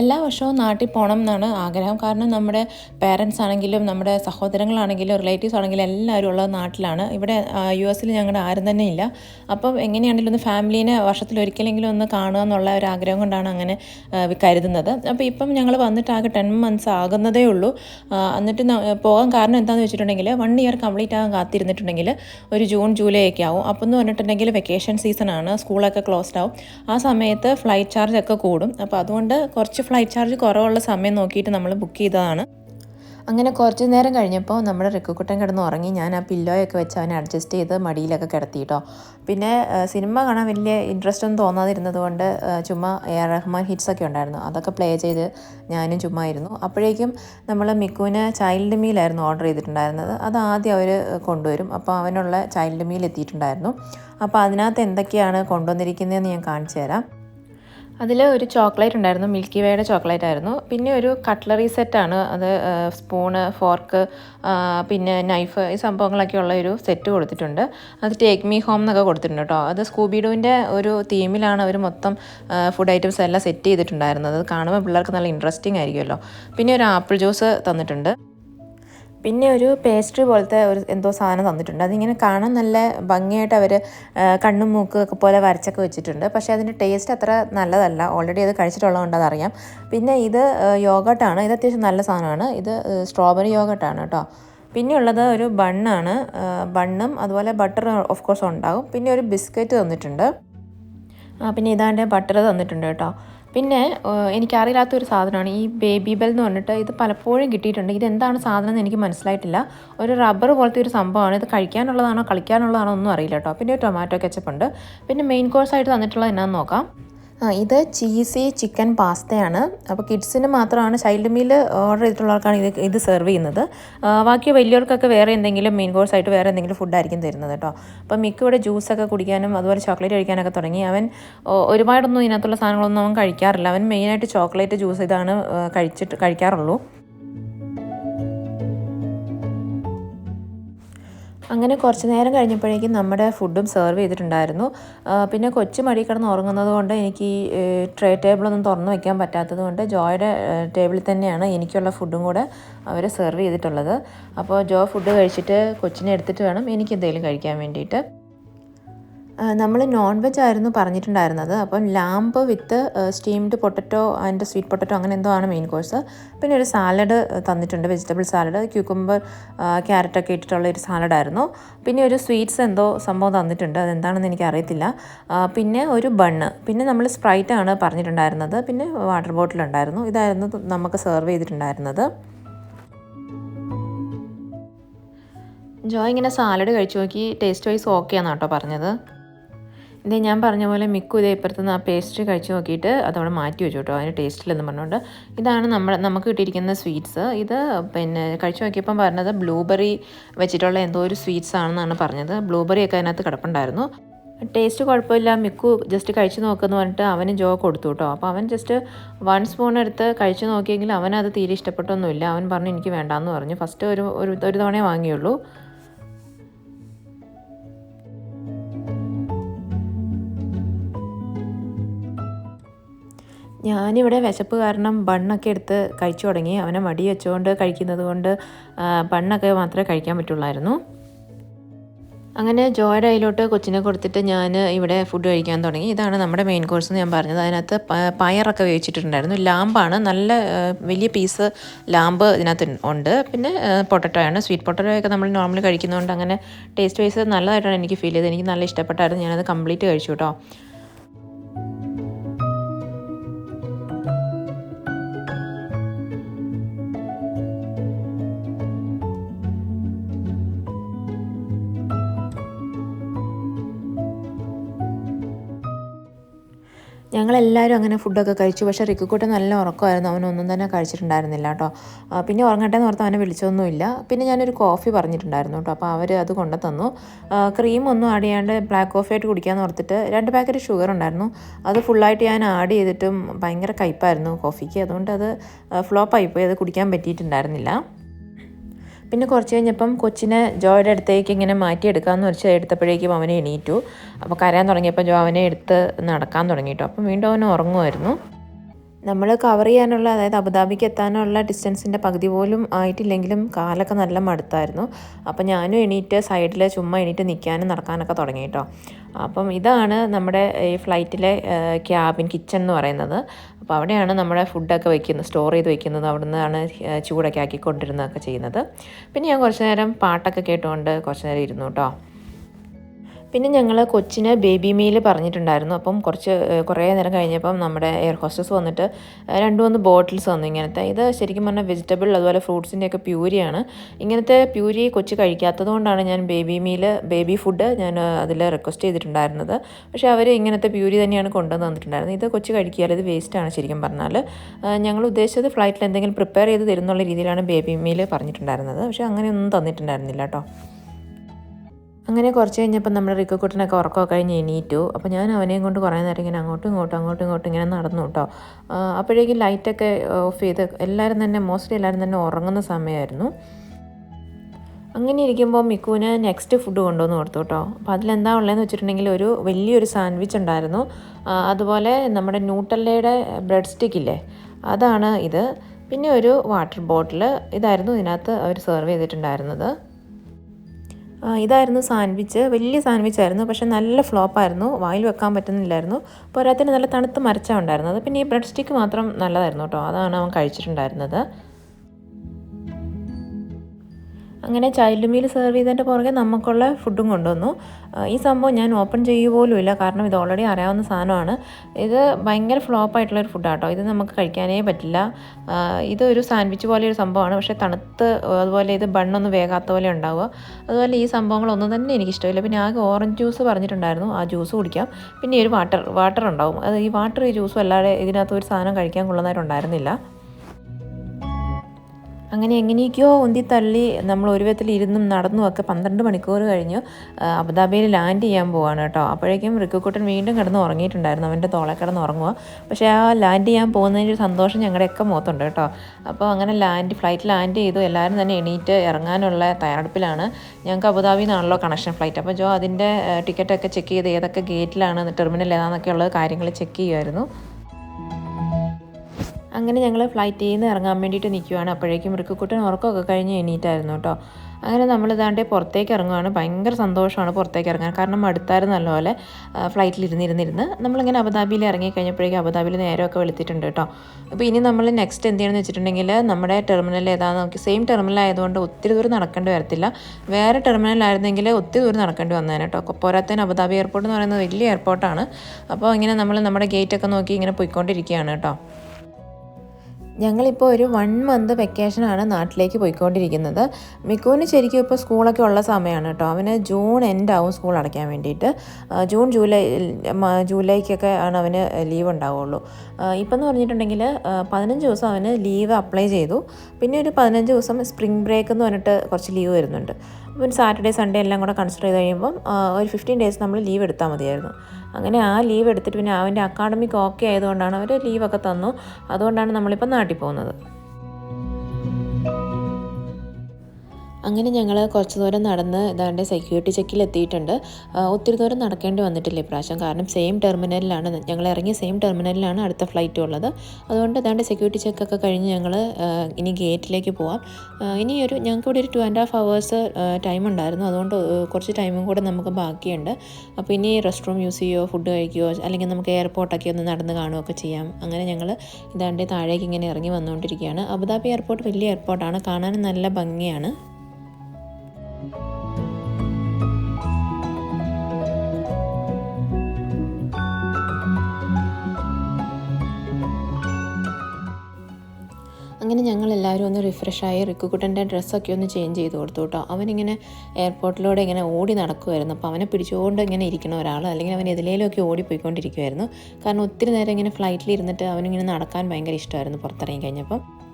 എല്ലാ വർഷവും നാട്ടിൽ പോകണം എന്നാണ് ആഗ്രഹം. കാരണം നമ്മുടെ പേരൻസ് ആണെങ്കിലും നമ്മുടെ സഹോദരങ്ങളാണെങ്കിലും റിലേറ്റീവ്സ് ആണെങ്കിലും എല്ലാവരും ഉള്ളത് നാട്ടിലാണ്. ഇവിടെ യു എസിൽ ഞങ്ങളുടെ ആരും തന്നെ ഇല്ല. അപ്പം എങ്ങനെയാണെങ്കിലും ഒന്ന് ഫാമിലീനെ വർഷത്തിൽ ഒരിക്കലെങ്കിലും ഒന്ന് കാണുക എന്നുള്ള ഒരു ആഗ്രഹം കൊണ്ടാണ് അങ്ങനെ കരുതുന്നത്. അപ്പോൾ ഇപ്പം ഞങ്ങൾ വന്നിട്ട് ആകെ ടെൻ മന്ത്സ് ആകുന്നതേ ഉള്ളൂ. എന്നിട്ട് പോകാൻ കാരണം എന്താണെന്ന് വെച്ചിട്ടുണ്ടെങ്കിൽ വൺ ഇയർ കംപ്ലീറ്റ് ആകാൻ കാത്തിരുന്നിട്ടുണ്ടെങ്കിൽ ഒരു ജൂൺ ജൂലൈ ഒക്കെ ആവും. അപ്പം എന്ന് പറഞ്ഞിട്ടുണ്ടെങ്കിൽ വെക്കേഷൻ സീസണാണ് സ്കൂളൊക്കെ ക്ലോസ്ഡ് ആവും. ആ സമയത്ത് ഫ്ലൈറ്റ് ചാർജ് ഒക്കെ കൂടും. അപ്പോൾ അതുകൊണ്ട് കുറച്ച് ഫ്ലൈറ്റ് ചാർജ് കുറവുള്ള സമയം നോക്കിയിട്ട് നമ്മൾ ബുക്ക് ചെയ്തതാണ്. അങ്ങനെ കുറച്ച് നേരം കഴിഞ്ഞപ്പോൾ നമ്മുടെ റിക്കുക്കുട്ടൻ കിടന്ന് ഉറങ്ങി. ഞാൻ ആ പില്ലോയൊക്കെ വെച്ച് അവനെ അഡ്ജസ്റ്റ് ചെയ്ത് മടിയിലൊക്കെ കിടത്തി കേട്ടോ പിന്നെ സിനിമ കാണാൻ വലിയ ഇൻട്രസ്റ്റ് ഒന്നും തോന്നാതിരുന്നത് കൊണ്ട് ചുമ്മാ എ ആർ റഹ്മാൻ ഹിറ്റ്സ് ഒക്കെ ഉണ്ടായിരുന്നു. അതൊക്കെ പ്ലേ ചെയ്ത് ഞാനും ചുമ്മാ ഇരുന്നു. അപ്പോഴേക്കും നമ്മൾ മിക്കുവിന് ചൈൽഡ് മീലായിരുന്നു ഓർഡർ ചെയ്തിട്ടുണ്ടായിരുന്നത്. അത് ആദ്യം അവർ കൊണ്ടുവരും. അപ്പോൾ അവനുള്ള ചൈൽഡ് മീൽ എത്തിയിട്ടുണ്ടായിരുന്നു. അപ്പോൾ അതിനകത്ത് എന്തൊക്കെയാണ് കൊണ്ടുവന്നിരിക്കുന്നതെന്ന് ഞാൻ കാണിച്ചു തരാം. അതിൽ ഒരു ചോക്ലേറ്റ് ഉണ്ടായിരുന്നു മിൽക്കി വേയുടെ ചോക്ലേറ്റ് ആയിരുന്നു. പിന്നെ ഒരു കട്ട്ലറി സെറ്റാണ് അത് സ്പൂണ് ഫോർക്ക് പിന്നെ നൈഫ് ഈ സംഭവങ്ങളൊക്കെ ഉള്ള ഒരു സെറ്റ് കൊടുത്തിട്ടുണ്ട്. അത് ടേക്ക് മീ ഹോം എന്നൊക്കെ കൊടുത്തിട്ടുണ്ട് കേട്ടോ അത് സ്കൂബിഡുവിന്റെ ഒരു തീമിലാണ് അവർ മൊത്തം ഫുഡ് ഐറ്റംസ് എല്ലാം സെറ്റ് ചെയ്തിട്ടുണ്ടായിരുന്നത്. അത് കാണുമ്പോൾ പിള്ളേർക്ക് നല്ല ഇൻട്രസ്റ്റിംഗ് ആയിരിക്കുമല്ലോ. പിന്നെ ഒരു ആപ്പിൾ ജ്യൂസ് തന്നിട്ടുണ്ട്. പിന്നെ ഒരു പേസ്ട്രി പോലത്തെ ഒരു എന്തോ സാധനം തന്നിട്ടുണ്ട്. അതിങ്ങനെ കാണാൻ നല്ല ഭംഗിയായിട്ട് അവർ കണ്ണും മൂക്കും ഒക്കെ പോലെ വരച്ചൊക്കെ വെച്ചിട്ടുണ്ട്. പക്ഷേ അതിന്റെ ടേസ്റ്റ് അത്ര നല്ലതല്ല. ഓൾറെഡി അത് കഴിച്ചിട്ടുള്ളതുകൊണ്ട് അതറിയാം. പിന്നെ ഇത് യോഗട്ടാണ് ഇത് അത്യാവശ്യം നല്ല സാധനമാണ്. ഇത് സ്ട്രോബെറി യോഗട്ടാണ് കേട്ടോ. പിന്നെ ഉള്ളത് ഒരു ബണ്ണാണ് ബണ്ണും അതുപോലെ ബട്ടർ ഓഫ് കോഴ്സ് ഉണ്ടാകും. പിന്നെ ഒരു ബിസ്ക്കറ്റ് തന്നിട്ടുണ്ട്. പിന്നെ ഇതാണ്ട് ബട്ടർ തന്നിട്ടുണ്ട് കേട്ടോ. പിന്നെ എനിക്കറിയില്ലാത്ത ഒരു സാധനമാണ്. ഈ ബേബി ബെൽ എന്ന് പറഞ്ഞിട്ട് ഇത് പലപ്പോഴും കിട്ടിയിട്ടുണ്ട്. ഇതെന്താണ് സാധനം എന്ന് എനിക്ക് മനസ്സിലായിട്ടില്ല. ഒരു റബ്ബർ പോലത്തെ ഒരു സംഭവമാണ്. ഇത് കഴിക്കാനുള്ളതാണോ കളിക്കാനുള്ളതാണോ ഒന്നും അറിയില്ല കേട്ടോ. പിന്നെ ടൊമാറ്റോ കെച്ചപ്പ് ഉണ്ട്. പിന്നെ മെയിൻ കോഴ്സായിട്ട് തന്നിട്ടുള്ളത് എന്നാന്ന് നോക്കാം. ഇത് ചീസി ചിക്കൻ പാസ്തയാണ്. അപ്പോൾ കിഡ്സിന് മാത്രമാണ് ചൈൽഡ് മീൽ ഓർഡർ ചെയ്തിട്ടുള്ളവർക്കാണ് ഇത് ഇത് സെർവ് ചെയ്യുന്നത്. ബാക്കി വലിയവർക്കൊക്കെ വേറെ എന്തെങ്കിലും മെയിൻ കോഴ്സ് ആയിട്ട് വേറെ എന്തെങ്കിലും ഫുഡായിരിക്കും തരുന്നത് കേട്ടോ. അപ്പം മിക്ക ഇവിടെ ജ്യൂസൊക്കെ കുടിക്കാനും അതുപോലെ ചോക്ലേറ്റ് കഴിക്കാനൊക്കെ തുടങ്ങി. അവൻ ഒരുപാടൊന്നും ഇതിനകത്തുള്ള സാധനങ്ങളൊന്നും അവൻ കഴിക്കാറില്ല. അവൻ മെയിനായിട്ട് ചോക്ലേറ്റ് ജ്യൂസ് ഇതാണ് കഴിച്ചിട്ട് കഴിക്കാറുള്ളൂ. അങ്ങനെ കുറച്ച് നേരം കഴിഞ്ഞപ്പോഴേക്കും നമ്മുടെ ഫുഡും സെർവ് ചെയ്തിട്ടുണ്ടായിരുന്നു. പിന്നെ കൊച്ചു മടി കിടന്ന് ഉറങ്ങുന്നത് കൊണ്ട് എനിക്ക് ഈ ട്രേ ടേബിളൊന്നും തുറന്നു വയ്ക്കാൻ പറ്റാത്തത് കൊണ്ട് ജോയുടെ ടേബിളിൽ തന്നെയാണ് എനിക്കുള്ള ഫുഡും കൂടെ അവർ സെർവ് ചെയ്തിട്ടുള്ളത്. അപ്പോൾ ജോ ഫുഡ് കഴിച്ചിട്ട് കൊച്ചിനെ എടുത്തിട്ട് വേണം എനിക്ക് എന്തെങ്കിലും കഴിക്കാൻ വേണ്ടിയിട്ട്. നമ്മൾ നോൺ വെജ് ആയിരുന്നു പറഞ്ഞിട്ടുണ്ടായിരുന്നത്. അപ്പം lamb with steamed potato and sweet potato അങ്ങനെ എന്തോ ആണ് മെയിൻ കോഴ്സ് പിന്നെ ഒരു സാലഡ് തന്നിട്ടുണ്ട് വെജിറ്റബിൾ സാലഡ് ക്യൂക്കുംബർ ക്യാരറ്റൊക്കെ ഇട്ടിട്ടുള്ള ഒരു സാലഡായിരുന്നു പിന്നെ ഒരു സ്വീറ്റ്സ് എന്തോ സംഭവം തന്നിട്ടുണ്ട്. അതെന്താണെന്ന് എനിക്ക് അറിയത്തില്ല പിന്നെ ഒരു ബണ്ണ് പിന്നെ നമ്മൾ സ്പ്രൈറ്റ് ആണ് പറഞ്ഞിട്ടുണ്ടായിരുന്നത്. പിന്നെ വാട്ടർ ബോട്ടിൽ ഉണ്ടായിരുന്നു. ഇതായിരുന്നു നമുക്ക് സെർവ് ചെയ്തിട്ടുണ്ടായിരുന്നത്. ജോ ഇങ്ങനെ സാലഡ് കഴിച്ചു നോക്കി ടേസ്റ്റ് വൈസ് ഓക്കെ കേട്ടോ പറഞ്ഞത്. ഇത് ഞാൻ പറഞ്ഞ പോലെ മിക്കു ഇതേ ഇപ്പുറത്തുനിന്ന് ആ പേസ്ട്രി കഴിച്ച് നോക്കിയിട്ട് അതവിടെ മാറ്റി വെച്ചു കേട്ടോ. അതിന് ടേസ്റ്റിലെന്ന് പറഞ്ഞുകൊണ്ട്. ഇതാണ് നമ്മൾ നമുക്ക് കിട്ടിയിരിക്കുന്ന സ്വീറ്റ്സ് ഇത് പിന്നെ കഴിച്ചു നോക്കിയപ്പം പറഞ്ഞത് ബ്ലൂബെറി വെച്ചിട്ടുള്ള എന്തോ ഒരു സ്വീറ്റ്സ് ആണെന്നാണ് പറഞ്ഞത്. ബ്ലൂബെറി ഒക്കെ അതിനകത്ത് കിടപ്പുണ്ടായിരുന്നു. ടേസ്റ്റ് കുഴപ്പമില്ല. മിക്കു ജസ്റ്റ് കഴിച്ചു നോക്കുമെന്ന് പറഞ്ഞിട്ട് അവന് ജോ കൊടുത്തു കേട്ടോ. അപ്പോൾ അവൻ ജസ്റ്റ് വൺ സ്പൂൺ എടുത്ത് കഴിച്ച് നോക്കിയെങ്കിൽ അവനത് തീരെ ഇഷ്ടപ്പെട്ടൊന്നുമില്ല. അവൻ പറഞ്ഞു എനിക്ക് വേണ്ടാന്ന് പറഞ്ഞു. ഫസ്റ്റ് ഒരു ഒരു തവണയേ വാങ്ങിയുള്ളൂ. ഞാനിവിടെ വിശപ്പ് കാരണം ബണ്ണൊക്കെ എടുത്ത് കഴിച്ചു തുടങ്ങി. അവനെ മടി വെച്ചുകൊണ്ട് കഴിക്കുന്നത് കൊണ്ട് ബണ്ണൊക്കെ മാത്രമേ കഴിക്കാൻ പറ്റുള്ളായിരുന്നു. അങ്ങനെ ജോയുടെ കയ്യിലോട്ട് കൊച്ചിനെ കൊടുത്തിട്ട് ഞാൻ ഇവിടെ ഫുഡ് കഴിക്കാൻ തുടങ്ങി. ഇതാണ് നമ്മുടെ മെയിൻ കോഴ്സ് എന്ന് ഞാൻ പറഞ്ഞത്. അതിനകത്ത് പയറൊക്കെ വേവിച്ചിട്ടുണ്ടായിരുന്നു. ലാമ്പാണ്. നല്ല വലിയ പീസ് ലാമ്പ് ഇതിനകത്ത് ഉണ്ട്. പിന്നെ പൊട്ടറ്റോ ആണ്. സ്വീറ്റ് പൊട്ടറ്റോ ഒക്കെ നമ്മൾ നോർമലി കഴിക്കുന്നതുകൊണ്ട് അങ്ങനെ ടേസ്റ്റ് വൈസ് നല്ലതായിട്ടാണ് എനിക്ക് ഫീൽ ചെയ്തത്. എനിക്ക് നല്ല ഇഷ്ടപ്പെട്ടായിരുന്നു. ഞാനത് കംപ്ലീറ്റ് കഴിച്ചു കേട്ടോ. ഞങ്ങളെല്ലാവരും അങ്ങനെ ഫുഡൊക്കെ കഴിച്ചു. പക്ഷേ റിക്കുക്കുട്ടൻ നല്ല ഉറക്കമായിരുന്നു. അവനൊന്നും തന്നെ കഴിച്ചിട്ടുണ്ടായിരുന്നില്ല കേട്ടോ. പിന്നെ ഉറങ്ങട്ടെ എന്ന് ഓർത്ത് അവനെ വിളിച്ചൊന്നുമില്ല. പിന്നെ ഞാനൊരു കോഫി പറഞ്ഞിട്ടുണ്ടായിരുന്നു കേട്ടോ. അപ്പോൾ അവർ അത് കൊണ്ടു തന്നു ക്രീം ഒന്നും ആഡ് ചെയ്യാണ്ട് ബ്ലാക്ക് കോഫി ആയിട്ട് കുടിക്കാമെന്ന് ഓർത്തിട്ട് രണ്ട് പാക്കറ്റ് ഷുഗർ ഉണ്ടായിരുന്നു. അത് ഫുള്ളായിട്ട് ഞാൻ ആഡ് ചെയ്തിട്ടും ഭയങ്കര കയ്പായിരുന്നു കോഫിക്ക്. അതുകൊണ്ട് അത് ഫ്ലോപ്പായിപ്പോയി അത് കുടിക്കാൻ പറ്റിയിട്ടുണ്ടായിരുന്നില്ല. പിന്നെ കുറച്ച് കഴിഞ്ഞപ്പം കൊച്ചിനെ ജോയുടെ അടുത്തേക്ക് ഇങ്ങനെ മാറ്റിയെടുക്കാമെന്ന് വെച്ച് എടുത്തപ്പോഴേക്കും അവനെ എണീറ്റു. അപ്പോൾ കരയാൻ തുടങ്ങിയപ്പോൾ ജോ അവനെ എടുത്ത് നടക്കാൻ തുടങ്ങിയിട്ടു അപ്പം വീണ്ടും അവൻ ഉറങ്ങുമായിരുന്നു നമ്മൾ കവർ ചെയ്യാനുള്ള അതായത് അബുദാബിക്ക് എത്താനുള്ള ഡിസ്റ്റൻസിന്റെ പകുതി പോലും ആയിട്ടില്ലെങ്കിലും കാലൊക്കെ നല്ല മടുത്തായിരുന്നു. അപ്പം ഞാനും എണീറ്റ് സൈഡിൽ ചുമ്മാ എണീറ്റ് നിൽക്കാനും നടക്കാനൊക്കെ തുടങ്ങി കേട്ടോ അപ്പം ഇതാണ് നമ്മുടെ ഈ ഫ്ലൈറ്റിലെ ക്യാബിൻ കിച്ചൺ എന്ന് പറയുന്നത്. അപ്പോൾ അവിടെയാണ് നമ്മുടെ ഫുഡൊക്കെ വയ്ക്കുന്നത് സ്റ്റോർ ചെയ്ത് വയ്ക്കുന്നത് അവിടെ നിന്നാണ് ചൂടൊക്കെ ആക്കിക്കൊണ്ടിരുന്നതൊക്കെ ചെയ്യുന്നത്. പിന്നെ ഞാൻ കുറച്ച് നേരം പാട്ടൊക്കെ കേട്ടുകൊണ്ട് കുറച്ച് നേരം ഇരുന്നു കേട്ടോ പിന്നെ ഞങ്ങൾ കൊച്ചിന് ബേബി മീൽ പറഞ്ഞിട്ടുണ്ടായിരുന്നു. അപ്പം കുറച്ച് കുറേ നേരം കഴിഞ്ഞപ്പം നമ്മുടെ എയർ ഹോസ്റ്റസ് വന്നിട്ട് രണ്ട് മൂന്ന് ബോട്ടിൽസ് വന്നു ഇങ്ങനത്തെ. ഇത് ശരിക്കും പറഞ്ഞാൽ വെജിറ്റബിൾ അതുപോലെ ഫ്രൂട്ട്സിന്റെ ഒക്കെ പ്യൂരിയാണ്. ഇങ്ങനത്തെ പ്യൂരി കൊച്ചു കഴിക്കാത്തതുകൊണ്ടാണ് ഞാൻ ബേബി മീൽ ബേബി ഫുഡ് ഞാൻ അതിൽ റിക്വസ്റ്റ് ചെയ്തിട്ടുണ്ടായിരുന്നത്. പക്ഷേ അവർ ഇങ്ങനത്തെ പ്യൂരി തന്നെയാണ് കൊണ്ടുവന്ന് തന്നിട്ടുണ്ടായിരുന്നത്. ഇത് കൊച്ചു കഴിക്കിയാൽ ഇത് വേസ്റ്റാണ് ശരിക്കും പറഞ്ഞാൽ ഞങ്ങൾ ഉദ്ദേശിച്ചത് ഫ്ലൈറ്റിൽ എന്തെങ്കിലും പ്രിപ്പയർ ചെയ്ത് തരുന്നുള്ള രീതിയിലാണ് ബേബി മീൽ പറഞ്ഞിട്ടുണ്ടായിരുന്നത്. പക്ഷേ അങ്ങനെയൊന്നും തന്നിട്ടുണ്ടായിരുന്നില്ല കേട്ടോ. അങ്ങനെ കുറച്ച് കഴിഞ്ഞപ്പോൾ നമ്മുടെ റിക്കുക്കുട്ടനൊക്കെ ഉറക്കമൊക്കെ കഴിഞ്ഞ് എണീറ്റു. അപ്പോൾ ഞാൻ അവനെയും കൊണ്ട് കുറേ നേരം ഇങ്ങനെ അങ്ങോട്ടും ഇങ്ങോട്ടും അങ്ങോട്ടും ഇങ്ങോട്ടും ഇങ്ങനെ നടന്നു കേട്ടോ. അപ്പോഴേക്കും ലൈറ്റൊക്കെ ഓഫ് ചെയ്ത് എല്ലാവരും തന്നെ മോസ്റ്റ്ലി എല്ലാവരും തന്നെ ഉറങ്ങുന്ന സമയമായിരുന്നു. അങ്ങനെ ഇരിക്കുമ്പോൾ മിക്കുവിന് നെക്സ്റ്റ് ഫുഡ് കൊണ്ടുവന്ന് കൊടുത്തു കേട്ടോ. അപ്പോൾ അതിലെന്താ ഉള്ളതെന്ന് വെച്ചിട്ടുണ്ടെങ്കിൽ ഒരു വലിയൊരു സാൻഡ്വിച്ച് ഉണ്ടായിരുന്നു. അതുപോലെ നമ്മുടെ ന്യൂട്ടല്ലയുടെ ബ്രെഡ് സ്റ്റിക്കില്ലേ അതാണ് ഇത്. പിന്നെ ഒരു വാട്ടർ ബോട്ടിൽ ഇതായിരുന്നു ഇതിനകത്ത് അവർ സെർവ് ചെയ്തിട്ടുണ്ടായിരുന്നത്. ഇതായിരുന്നു സാൻഡ്വിച്ച് വലിയ സാൻഡ്വിച്ച് ആയിരുന്നു പക്ഷെ നല്ല ഫ്ലോപ്പായിരുന്നു. വായിൽ വെക്കാൻ പറ്റുന്നില്ലായിരുന്നു. പോരാത്തിന് നല്ല തണുത്ത് മരച്ചാണ് ഉണ്ടായിരുന്നത് പിന്നെ ഈ ബ്രെഡ് സ്റ്റിക്ക് മാത്രം നല്ലതായിരുന്നു കേട്ടോ. അതാണ് അവൻ കഴിച്ചിട്ടുണ്ടായിരുന്നത്. അങ്ങനെ ചൈൽഡ് മീൽ സെർവ് ചെയ്തതിന്റെ പുറകെ നമുക്കുള്ള ഫുഡും കൊണ്ടുവന്നു. ഈ സംഭവം ഞാൻ ഓപ്പൺ ചെയ്യുക പോലുമില്ല കാരണം ഇത് ഓൾറെഡി അറിയാവുന്ന സാധനമാണ്. ഇത് ഭയങ്കര ഫ്ലോപ്പ് ആയിട്ടുള്ള ഒരു ഫുഡാട്ടോ ഇത് നമുക്ക് കഴിക്കാനേ പറ്റില്ല. ഇതൊരു സാൻഡ്വിച്ച് പോലെ ഒരു സംഭവമാണ്. പക്ഷേ തണുത്ത് അതുപോലെ ഇത് ബണ്ണൊന്നും വേകാത്ത പോലെ ഉണ്ടാവുക. അതുപോലെ ഈ സംഭവങ്ങളൊന്നും തന്നെ എനിക്കിഷ്ടമില്ല പിന്നെ ആകെ ഓറഞ്ച് ജ്യൂസ് പറഞ്ഞിട്ടുണ്ടായിരുന്നു. ആ ജ്യൂസ് കുടിക്കാം. പിന്നെ ഒരു വാട്ടർ വാട്ടർ ഉണ്ടാവും. അത് ഈ വാട്ടർ ഈ ജ്യൂസും അല്ലാതെ ഇതിനകത്ത് ഒരു സാധനം കഴിക്കാൻ കൊള്ളുന്നതായിട്ടുണ്ടായിരുന്നില്ല അങ്ങനെ എങ്ങനെയൊക്കെയോ ഉന്തി തള്ളി നമ്മൾ ഒരു വിധത്തിൽ ഇരുന്നും നടന്നും ഒക്കെ പന്ത്രണ്ട് മണിക്കൂർ കഴിഞ്ഞു. അബുദാബിയിൽ ലാൻഡ് ചെയ്യാൻ പോവാണ് കേട്ടോ. അപ്പോഴേക്കും റിക്കുക്കുട്ടൻ വീണ്ടും കിടന്ന് ഉറങ്ങിയിട്ടുണ്ടായിരുന്നു. അവന്റെ തോളെ കിടന്ന് ഉറങ്ങുക പക്ഷേ ആ ലാൻഡ് ചെയ്യാൻ പോകുന്നതിന്റെ ഒരു സന്തോഷം ഞങ്ങളുടെയൊക്കെ മുഖത്തുണ്ട് കേട്ടോ. അപ്പോൾ അങ്ങനെ ലാൻഡ് ഫ്ലൈറ്റ് ലാൻഡ് ചെയ്തു. എല്ലാവരും തന്നെ എണീറ്റ് ഇറങ്ങാനുള്ള തയ്യാറെടുപ്പിലാണ്. ഞങ്ങൾക്ക് അബുദാബിയിൽ നിന്നാണല്ലോ കണക്ഷൻ ഫ്ലൈറ്റ്. അപ്പോൾ ജോ അതിന്റെ ടിക്കറ്റൊക്കെ ചെക്ക് ചെയ്ത് ഏതൊക്കെ ഗേറ്റിലാണ് ടെർമിനൽ ഏതാണെന്നൊക്കെ ഉള്ള കാര്യങ്ങൾ ചെക്ക് ചെയ്യുമായിരുന്നു. അങ്ങനെ ഞങ്ങൾ ഫ്ലൈറ്റിൽ നിന്ന് ഇറങ്ങാൻ വേണ്ടിയിട്ട് നിൽക്കുവാണ് അപ്പോഴേക്കും മൃക്കുക്കുട്ടൻ ഉറക്കമൊക്കെ കഴിഞ്ഞ് എണീറ്റായിരുന്നു കേട്ടോ. അങ്ങനെ നമ്മൾ ഇതാണ്ട് പുറത്തേക്ക് ഇറങ്ങുവാണ് ഭയങ്കര സന്തോഷമാണ് പുറത്തേക്ക് ഇറങ്ങാൻ കാരണം അടുത്തായിരുന്നു നല്ലപോലെ ഫ്ലൈറ്റിൽ ഇരുന്നിരുന്നിരുന്ന് നമ്മളിങ്ങനെ അബുദാബിയിൽ ഇറങ്ങി കഴിഞ്ഞപ്പോഴേക്കും അബുദാബിയിൽ നേരമൊക്കെ വെളുത്തിട്ടുണ്ട് കേട്ടോ. അപ്പോൾ ഇനി നമ്മൾ നെക്സ്റ്റ് എന്ത് ചെയ്യണമെന്ന് വെച്ചിട്ടുണ്ടെങ്കിൽ നമ്മുടെ ടെർമിനൽ ഏതാണെന്ന് നോക്കി. സെയിം ടെർമിനൽ ആയതുകൊണ്ട് ഒത്തിരി ദൂരം നടക്കേണ്ടി വരത്തില്ല. വേറെ ടെർമിനൽ ആയിരുന്നെങ്കിൽ ഒത്തിരി ദൂരം നടക്കേണ്ടി വന്നേനെ കേട്ടോ. പോരാത്തതിന് അബുദാബി എയർപോർട്ട് എന്ന് പറയുന്നത് വലിയ എയർപോർട്ടാണ്. അപ്പോൾ ഇങ്ങനെ നമ്മൾ നമ്മുടെ ഗേറ്റൊക്കെ നോക്കി ഇങ്ങനെ പോയിക്കൊണ്ടിരിക്കുകയാണ് കേട്ടോ. ഞങ്ങളിപ്പോൾ ഒരു വൺ മന്ത് വെക്കേഷനാണ് നാട്ടിലേക്ക് പോയിക്കൊണ്ടിരിക്കുന്നത്. മിക്കുവിന് ശരിക്കും ഇപ്പോൾ സ്കൂളൊക്കെ ഉള്ള സമയമാണ് കേട്ടോ. അവന് ജൂൺ എൻഡ് ആവും സ്കൂൾ അടയ്ക്കാൻ വേണ്ടിയിട്ട്. ജൂൺ ജൂലൈ ജൂലൈക്കൊക്കെ ആണ് അവന് ലീവ് ഉണ്ടാവുള്ളൂ. ഇപ്പം എന്ന് പറഞ്ഞിട്ടുണ്ടെങ്കിൽ പതിനഞ്ച് ദിവസം അവന് ലീവ് അപ്ലൈ ചെയ്തു. പിന്നെ ഒരു പതിനഞ്ച് ദിവസം സ്പ്രിംഗ് ബ്രേക്ക് എന്ന് പറഞ്ഞിട്ട് കുറച്ച് ലീവ് വരുന്നുണ്ട്. അപ്പം സാറ്റർഡേ സൺഡേ എല്ലാം കൂടെ കൺസിഡർ ചെയ്ത് കഴിയുമ്പം ഒരു ഫിഫ്റ്റീൻ ഡേയ്സ് നമ്മൾ ലീവ് എടുത്താൽ മതിയായിരുന്നു. അങ്ങനെ ആ ലീവ് എടുത്തിട്ട് പിന്നെ അവന്റെ അക്കാഡമിക് ഓക്കെ ആയതുകൊണ്ടാണ് അവർ ലീവൊക്കെ തന്നു. അതുകൊണ്ടാണ് നമ്മളിപ്പോൾ നാട്ടിൽ പോകുന്നത്. അങ്ങനെ ഞങ്ങൾ കുറച്ച് ദൂരം നടന്ന് ഇതാണ്ട് സെക്യൂരിറ്റി ചെക്കിൽ എത്തിയിട്ടുണ്ട്. ഒത്തിരി ദൂരം നടക്കേണ്ടി വന്നിട്ടില്ല ഇപ്രാവശ്യം. കാരണം സെയിം ടെർമിനലിലാണ് ഞങ്ങൾ ഇറങ്ങിയ സെയിം ടെർമിനലിലാണ് അടുത്ത ഫ്ലൈറ്റ് ഉള്ളത്. അതുകൊണ്ട് ഇതാണ്ട് സെക്യൂരിറ്റി ചെക്കൊക്കെ കഴിഞ്ഞ് ഞങ്ങൾ ഇനി ഗേറ്റിലേക്ക് പോവാം. ഇനി ഒരു ഞങ്ങൾക്ക് ഇവിടെ ഒരു two and half hours time ഉണ്ടായിരുന്നു. അതുകൊണ്ട് കുറച്ച് ടൈമും കൂടെ നമുക്ക് ബാക്കിയുണ്ട്. അപ്പോൾ ഇനി റെസ്റ്റ് റൂം യൂസ് ചെയ്യുകയോ ഫുഡ് കഴിക്കുകയോ അല്ലെങ്കിൽ നമുക്ക് എയർപോർട്ടൊക്കെ ഒന്ന് നടന്ന് കാണുകയൊക്കെ ചെയ്യാം. അങ്ങനെ ഞങ്ങൾ ഇതാണ്ട് താഴേക്ക് ഇങ്ങനെ ഇറങ്ങി വന്നുകൊണ്ടിരിക്കുകയാണ്. അബുദാബി എയർപോർട്ട് വലിയ എയർപോർട്ടാണ് കാണാൻ നല്ല ഭംഗിയാണ്. അങ്ങനെ ഞങ്ങൾ എല്ലാവരും ഒന്ന് റിഫ്രഷായി റിക്കുക്കുട്ടന്റെ ഡ്രസ്സൊക്കെ ഒന്ന് ചേഞ്ച് ചെയ്ത് കൊടുത്തു കേട്ടോ. അവനിങ്ങനെ എയർപോർട്ടിലൂടെ ഇങ്ങനെ ഓടി നടക്കുമായിരുന്നു അപ്പോൾ അവനെ പിടിച്ചുകൊണ്ട് ഇങ്ങനെ ഇരിക്കുന്ന ഒരാൾ അല്ലെങ്കിൽ അവൻ എതിലേലൊക്കെ ഓടിപ്പോയിക്കൊണ്ടിരിക്കുമായിരുന്നു കാരണം ഒത്തിരി നേരം ഇങ്ങനെ ഫ്ലൈറ്റിൽ ഇരുന്നിട്ട് അവനിങ്ങനെ നടക്കാൻ ഭയങ്കര ഇഷ്ടമായിരുന്നു പുറത്തിറങ്ങി കഴിഞ്ഞപ്പം.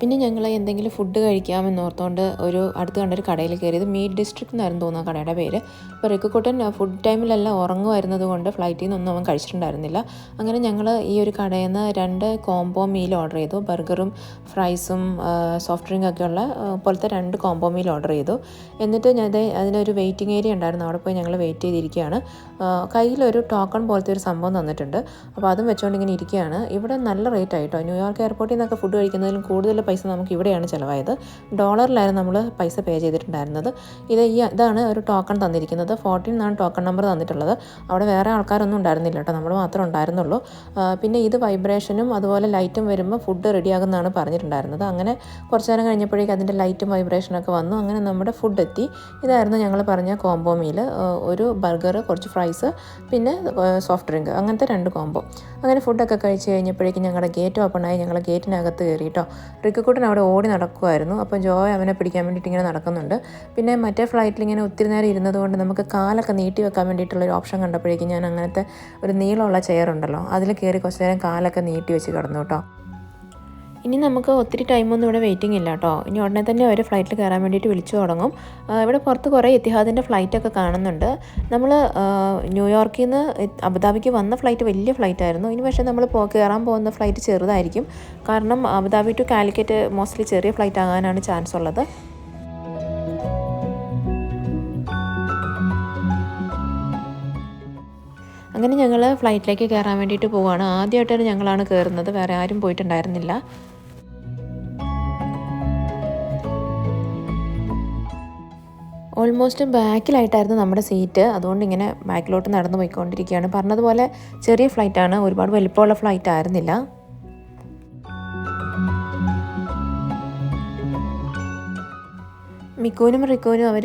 പിന്നെ ഞങ്ങൾ എന്തെങ്കിലും ഫുഡ് കഴിക്കാമെന്ന് ഓർത്തുകൊണ്ട് ഒരു അടുത്ത് കണ്ടൊരു കടയിൽ കയറിയത് മീറ്റ് ഡിസ്ട്രിക്ട് എന്നായിരുന്നു തോന്നുന്നു കടയുടെ പേര്. അപ്പോൾ റിക്കുക്കുട്ടൻ ഫുഡ് ടൈമിലെല്ലാം ഉറങ്ങുമായിരുന്നത് കൊണ്ട് ഫ്ലൈറ്റിൽ നിന്നൊന്നും അവൻ കഴിച്ചിട്ടുണ്ടായിരുന്നില്ല. അങ്ങനെ ഞങ്ങൾ ഈ ഒരു കടയിൽ നിന്ന് രണ്ട് കോംബോ മീൽ ഓർഡർ ചെയ്തു. ബർഗറും ഫ്രൈസും സോഫ്റ്റ് ഡ്രിങ്ക് ഒക്കെ ഉള്ള പോലത്തെ രണ്ട് കോംബോ മീൽ ഓർഡർ ചെയ്തു. എന്നിട്ട് ഞാൻ അതിനൊരു വെയിറ്റിംഗ് ഏരിയ ഉണ്ടായിരുന്നു. അവിടെ പോയി ഞങ്ങൾ വെയിറ്റ് ചെയ്തിരിക്കുകയാണ്. കയ്യിലൊരു ടോക്കൺ പോലത്തെ ഒരു സംഭവം തന്നിട്ടുണ്ട്. അപ്പോൾ അതും വെച്ചുകൊണ്ട് ഇങ്ങനെ ഇരിക്കുകയാണ്. ഇവിടെ നല്ല റേറ്റ് ആയിട്ടോ ന്യൂയോർക്ക് എയർപോർട്ടിൽ നിന്നൊക്കെ ഫുഡ് കഴിക്കുന്നതിലും കൂടുതൽ പൈസ നമുക്ക് ഇവിടെയാണ് ചിലവായത്. ഡോളറിലായിരുന്നു നമ്മൾ പൈസ പേ ചെയ്തിട്ടുണ്ടായിരുന്നത്. ഇത് ഈ ഇതാണ് ഒരു ടോക്കൺ തന്നിരിക്കുന്നത്. ഫോർട്ടീൻ എന്നാണ് ടോക്കൺ നമ്പർ തന്നിട്ടുള്ളത്. അവിടെ വേറെ ആൾക്കാരൊന്നും ഉണ്ടായിരുന്നില്ല കേട്ടോ. നമ്മൾ മാത്രമേ ഉണ്ടായിരുന്നുള്ളൂ. പിന്നെ ഇത് വൈബ്രേഷനും അതുപോലെ ലൈറ്റും വരുമ്പോൾ ഫുഡ് റെഡിയാകുന്നതാണ് പറഞ്ഞിട്ടുണ്ടായിരുന്നത്. അങ്ങനെ കുറച്ച് നേരം കഴിഞ്ഞപ്പോഴേക്കും അതിന്റെ ലൈറ്റും വൈബ്രേഷനൊക്കെ വന്നു. അങ്ങനെ നമ്മുടെ ഫുഡ് എത്തി. ഇതായിരുന്നു ഞങ്ങൾ പറഞ്ഞ കോംബോ മീൽ ഒരു ബർഗർ കുറച്ച് ഫ്രൈസ് പിന്നെ സോഫ്റ്റ് ഡ്രിങ്ക് അങ്ങനത്തെ രണ്ട് കോംബോ അങ്ങനെ ഫുഡൊക്കെ കഴിച്ച് കഴിഞ്ഞപ്പോഴേക്കും ഞങ്ങളുടെ ഗേറ്റ് ഓപ്പൺ ആയി. ഞങ്ങൾ ഗേറ്റിനകത്ത് കയറി കേട്ടോ. റിക്കുക്കുട്ടൻ അവിടെ ഓടി നടക്കുമായിരുന്നു അപ്പോൾ ജോയ് അവനെ പിടിക്കാൻ വേണ്ടിയിട്ട് ഇങ്ങനെ നടക്കുന്നുണ്ട്. പിന്നെ മറ്റേ ഫ്ലൈറ്റിൽ ഇങ്ങനെ ഒത്തിരി നേരം ഇരുന്നതുകൊണ്ട് നമുക്ക് കാലൊക്കെ നീട്ടി വെക്കാൻ വേണ്ടിയിട്ടുള്ള ഒരു ഓപ്ഷൻ കണ്ടപ്പോഴേക്കും ഞാൻ അങ്ങനത്തെ ഒരു നീളമുള്ള ചെയർ ഉണ്ടല്ലോ അതിൽ കയറി കുറച്ച് നേരം കാലൊക്കെ നീട്ടി വെച്ച് കിടന്നു കേട്ടോ. ഇനി നമുക്ക് ഒത്തിരി ടൈമൊന്നും ഇവിടെ വെയിറ്റിംഗ് ഇല്ല കേട്ടോ ഇനി ഉടനെ തന്നെ അവർ ഫ്ലൈറ്റിൽ കയറാൻ വേണ്ടിയിട്ട് വിളിച്ചു തുടങ്ങും. ഇവിടെ പുറത്ത് കുറേ എത്തിഹാദിന്റെ ഫ്ലൈറ്റൊക്കെ കാണുന്നുണ്ട്. നമ്മൾ ന്യൂയോർക്കിൽ നിന്ന് അബുദാബിക്ക് വന്ന ഫ്ലൈറ്റ് വലിയ ഫ്ലൈറ്റ് ആയിരുന്നു. ഇനി പക്ഷേ നമ്മൾ പോ കയറാൻ പോകുന്ന ഫ്ലൈറ്റ് ചെറുതായിരിക്കും. കാരണം Abu Dhabi to Calicut mostly ചെറിയ ഫ്ലൈറ്റ് ആകാനാണ് ചാൻസ് ഉള്ളത്. അങ്ങനെ ഞങ്ങൾ ഫ്ലൈറ്റിലേക്ക് കയറാൻ വേണ്ടിയിട്ട് പോവുകയാണ് ആദ്യമായിട്ടാണ് ഞങ്ങളാണ് കയറുന്നത്. വേറെ ആരും പോയിട്ടുണ്ടായിരുന്നില്ല. ഓൾമോസ്റ്റ് ബാക്കിലായിട്ടായിരുന്നു നമ്മുടെ സീറ്റ് അതുകൊണ്ട് ഇങ്ങനെ ബാക്കിലോട്ട് നടന്നു പോയിക്കൊണ്ടിരിക്കുകയാണ് പറഞ്ഞതുപോലെ ചെറിയ ഫ്ലൈറ്റാണ് ഒരുപാട് വലിപ്പമുള്ള ഫ്ലൈറ്റ് ആയിരുന്നില്ല. മിക്കുവിനും റിക്കോനും അവർ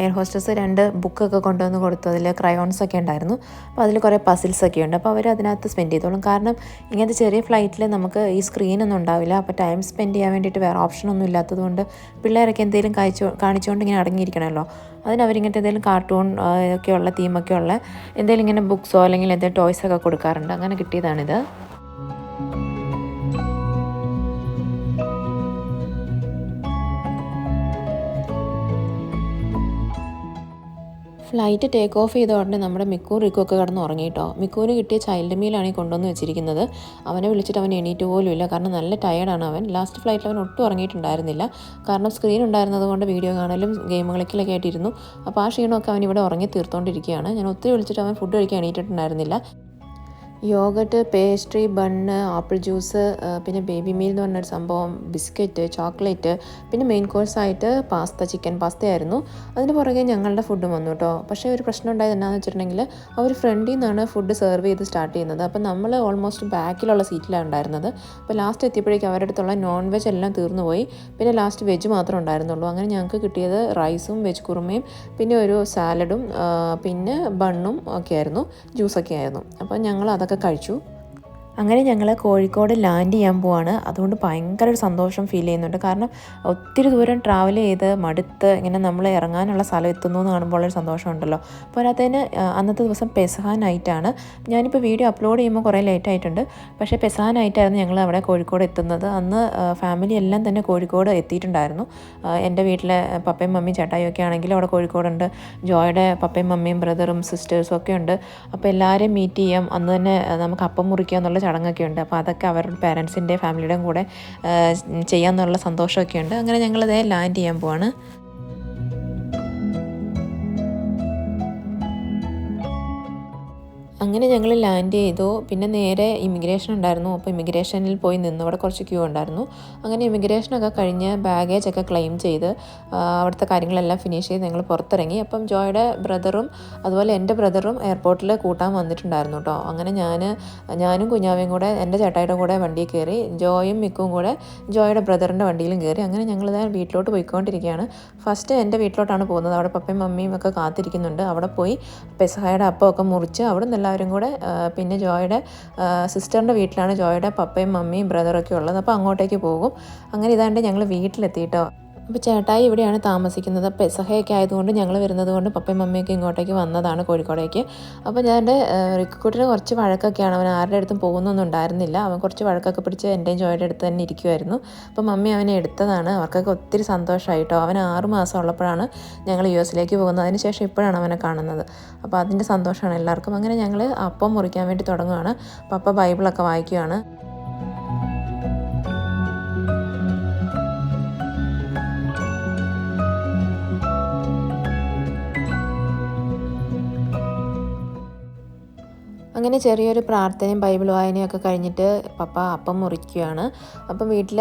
എയർ ഹോസ്റ്റസ് രണ്ട് ബുക്കൊക്കെ കൊണ്ടുവന്ന് കൊടുത്തു. അതിൽ ക്രയോൺസ് ഒക്കെ ഉണ്ടായിരുന്നു. അപ്പോൾ അതിൽ കുറേ പസിൽസ് ഒക്കെ ഉണ്ട്. അപ്പോൾ അവർ അതിനകത്ത് സ്പെൻഡ് ചെയ്തോളും. കാരണം ഇങ്ങനത്തെ ചെറിയ ഫ്ലൈറ്റിൽ നമുക്ക് ഈ സ്ക്രീനൊന്നും ഉണ്ടാവില്ല. അപ്പോൾ ടൈം സ്പെൻഡ് ചെയ്യാൻ വേണ്ടിയിട്ട് വേറെ ഓപ്ഷനൊന്നും ഇല്ലാത്തതുകൊണ്ട് പിള്ളേരൊക്കെ എന്തെങ്കിലും കാണിച്ചു കാണിച്ചുകൊണ്ട് ഇങ്ങനെ അടങ്ങിയിരിക്കണമല്ലോ അതിന് അവരിങ്ങനത്തെ എന്തെങ്കിലും കാർട്ടൂൺ ഒക്കെയുള്ള തീമൊക്കെയുള്ള എന്തെങ്കിലും ഇങ്ങനെ ബുക്സോ അല്ലെങ്കിൽ എന്തെങ്കിലും ടോയ്സൊക്കെ കൊടുക്കാറുണ്ട്. അങ്ങനെ കിട്ടിയതാണിത്. ഫ്ലൈറ്റ് ടേക്ക് ഓഫ് ചെയ്ത ഉടനെ നമ്മുടെ മിക്കൂർ റിക്കു ഒക്കെ കിടന്ന് ഉറങ്ങി കേട്ടോ. മിക്കുവിന് കിട്ടിയ ചൈൽഡ് മീലാണ് ഈ കൊണ്ടുവന്ന് വെച്ചിരിക്കുന്നത്. അവനെ വിളിച്ചിട്ട് അവൻ എണീറ്റ് പോലും ഇല്ല. കാരണം നല്ല ടയേർഡാണ് അവൻ. ലാസ്റ്റ് ഫ്ലൈറ്റിൽ അവൻ ഒട്ടും ഉറങ്ങിയിട്ടുണ്ടായിരുന്നില്ല. കാരണം സ്ക്രീൻ ഉണ്ടായിരുന്നത് കൊണ്ട് വീഡിയോ കാണലും ഗെയിം കളിക്കലൊക്കെ ആയിട്ടിരുന്നു. അപ്പോൾ ആ ക്ഷീണമൊക്കെ അവൻ ഇവിടെ ഉറങ്ങി തീർത്തുകൊണ്ടിരിക്കുകയാണ് ഞാൻ ഒത്തിരി വിളിച്ചിട്ട് അവൻ ഫുഡ് കഴിക്കാൻ എണീറ്റിട്ടുണ്ടായിരുന്നില്ല. Yogurt pastry bun apple juice പിന്നെ ബേബി മീൽ എന്ന് പറഞ്ഞൊരു സംഭവം ബിസ്ക്കറ്റ് ചോക്ലേറ്റ് പിന്നെ മെയിൻ കോഴ്സായിട്ട് പാസ്ത ചിക്കൻ പാസ്തയായിരുന്നു അതിന് പുറകെ ഞങ്ങളുടെ ഫുഡും വന്നു കേട്ടോ പക്ഷേ ഒരു പ്രശ്നം ഉണ്ടായത് എന്നാന്ന് വെച്ചിട്ടുണ്ടെങ്കിൽ അവർ ഫ്രണ്ടിൽ നിന്നാണ് ഫുഡ് സെർവ് ചെയ്ത് സ്റ്റാർട്ട് ചെയ്യുന്നത്. അപ്പോൾ നമ്മൾ ഓൾമോസ്റ്റ് ബാക്കിലുള്ള സീറ്റിലാണ് ഉണ്ടായിരുന്നത്. അപ്പോൾ ലാസ്റ്റ് എത്തിയപ്പോഴേക്കും അവരുടെ അടുത്തുള്ള നോൺ വെജ് എല്ലാം തീർന്നു പോയി. പിന്നെ ലാസ്റ്റ് വെജ് മാത്രമേ ഉണ്ടായിരുന്നുള്ളൂ. അങ്ങനെ ഞങ്ങൾക്ക് കിട്ടിയത് റൈസും വെജ് കുറുമയും പിന്നെ ഒരു സാലഡും പിന്നെ ബണ്ണും ഒക്കെ ആയിരുന്നു. ജ്യൂസൊക്കെ ആയിരുന്നു. അപ്പോൾ ഞങ്ങൾ അതൊക്കെ കഴിച്ചു. അങ്ങനെ ഞങ്ങൾ കോഴിക്കോട് ലാൻഡ് ചെയ്യാൻ പോവാണ്. അതുകൊണ്ട് ഭയങ്കര ഒരു സന്തോഷം ഫീൽ ചെയ്യുന്നുണ്ട്. കാരണം ഒത്തിരി ദൂരം ട്രാവൽ ചെയ്ത് മടുത്ത് ഇങ്ങനെ നമ്മൾ ഇറങ്ങാനുള്ള സ്ഥലം എത്തുന്നു എന്ന് കാണുമ്പോൾ ഒരു സന്തോഷമുണ്ടല്ലോ പോരാത്തതിന് അന്നത്തെ ദിവസം പെസഹ നൈറ്റാണ് ഞാനിപ്പോൾ വീഡിയോ അപ്ലോഡ് ചെയ്യുമ്പോൾ കുറേ ലേറ്റ് ആയിട്ടുണ്ട്. പക്ഷേ പെസഹ നൈറ്റായിരുന്നു ഞങ്ങൾ അവിടെ കോഴിക്കോട് എത്തുന്നത്. അന്ന് ഫാമിലി എല്ലാം തന്നെ കോഴിക്കോട് എത്തിയിട്ടുണ്ടായിരുന്നു. എന്റെ വീട്ടിലെ പപ്പയും മമ്മിയും ചേട്ടായും ഒക്കെ ആണെങ്കിലും അവിടെ കോഴിക്കോടുണ്ട്. ജോയുടെ പപ്പയും മമ്മിയും ബ്രദറും സിസ്റ്റേഴ്സും ഒക്കെ ഉണ്ട്. അപ്പോൾ എല്ലാവരെയും മീറ്റ് ചെയ്യാം. അന്ന് തന്നെ നമുക്ക് അപ്പം മുറിക്കുക എന്നുള്ള ചടങ്ങൊക്കെ ഉണ്ട് അപ്പോൾ അതൊക്കെ അവരുടെ പേരൻസിന്റെ ഫാമിലിയുടെയും കൂടെ ചെയ്യാമെന്നുള്ള സന്തോഷമൊക്കെ ഉണ്ട് അങ്ങനെ ഞങ്ങളിതേ ലാൻഡ് ചെയ്യാൻ പോവാണ്. അങ്ങനെ ഞങ്ങൾ ലാൻഡ് ചെയ്തു. പിന്നെ നേരെ ഇമിഗ്രേഷൻ ഉണ്ടായിരുന്നു. അപ്പോൾ ഇമിഗ്രേഷനിൽ പോയി നിന്നു അവിടെ കുറച്ച് ക്യൂ ഉണ്ടായിരുന്നു. അങ്ങനെ ഇമിഗ്രേഷനൊക്കെ കഴിഞ്ഞ് ബാഗേജ് ഒക്കെ ക്ലെയിം ചെയ്ത് അവിടുത്തെ കാര്യങ്ങളെല്ലാം ഫിനിഷ് ചെയ്ത് ഞങ്ങൾ പുറത്തിറങ്ങി. അപ്പം ജോയുടെ ബ്രദറും അതുപോലെ എന്റെ ബ്രദറും എയർപോർട്ടിൽ കൂട്ടാൻ വന്നിട്ടുണ്ടായിരുന്നു കേട്ടോ അങ്ങനെ ഞാൻ ഞാനും കുഞ്ഞാവയും കൂടെ എന്റെ ചേട്ടായിയുടെ കൂടെ വണ്ടിയിൽ കയറി ജോയും മിക്കും കൂടെ ജോയുടെ ബ്രദറിന്റെ വണ്ടിയിലും കയറി. അങ്ങനെ ഞങ്ങൾ വീട്ടിലോട്ട് പോയിക്കൊണ്ടിരിക്കുകയാണ്. ഫസ്റ്റ് എന്റെ വീട്ടിലോട്ടാണ് പോകുന്നത്. അവിടെ പപ്പയും മമ്മിയും ഒക്കെ കാത്തിരിക്കുന്നുണ്ട്. അവിടെ പോയി പെസഹായുടെ അപ്പമൊക്കെ മുറിച്ച് അവിടെ നിന്ന് എല്ലാവരും കൂടെ പിന്നെ ജോയുടെ സിസ്റ്ററിന്റെ വീട്ടിലാണ് ജോയുടെ പപ്പയും മമ്മിയും ബ്രദറൊക്കെ ഉള്ളത്. അപ്പോൾ അങ്ങോട്ടേക്ക് പോകും. അങ്ങനെ ഇതാണ്ട് ഞങ്ങൾ വീട്ടിലെത്തിയിട്ടോ അപ്പോൾ ചേട്ടായി ഇവിടെയാണ് താമസിക്കുന്നത്. പെസഹയൊക്കെ ആയതുകൊണ്ട് ഞങ്ങൾ വരുന്നത് കൊണ്ട് പപ്പയും മമ്മിയൊക്കെ ഇങ്ങോട്ടേക്ക് വന്നതാണ് കോഴിക്കോടേക്ക്. അപ്പോൾ ഞാൻ എന്റെ റിക്കുട്ടിന് കുറച്ച് വഴക്കൊക്കെയാണ്. അവൻ ആരുടെ അടുത്തും പോകുന്നൊന്നും ഉണ്ടായിരുന്നില്ല. അവൻ കുറച്ച് വഴക്കൊക്കെ പിടിച്ച് എന്റെയും ജോയുടെ അടുത്ത് തന്നെ ഇരിക്കുമായിരുന്നു അപ്പോൾ മമ്മി അവനെ എടുത്തതാണ്. അവർക്കൊക്കെ ഒത്തിരി സന്തോഷമായിട്ടോ. അവൻ ആറ് മാസം ഉള്ളപ്പോഴാണ് ഞങ്ങൾ യു എസിലേക്ക് പോകുന്നത്. അതിന് ശേഷം ഇപ്പോഴാണ് അവനെ കാണുന്നത്. അപ്പോൾ അതിന്റെ സന്തോഷമാണ് എല്ലാവർക്കും. അങ്ങനെ ഞങ്ങൾ അപ്പം മുറിക്കാൻ വേണ്ടി തുടങ്ങുകയാണ് പപ്പ ബൈബിളൊക്കെ വായിക്കുകയാണ് അങ്ങനെ ചെറിയൊരു പ്രാർത്ഥനയും ബൈബിൾ വായനയൊക്കെ കഴിഞ്ഞിട്ട് പപ്പ അപ്പം മുറിക്കുകയാണ്. അപ്പം വീട്ടിൽ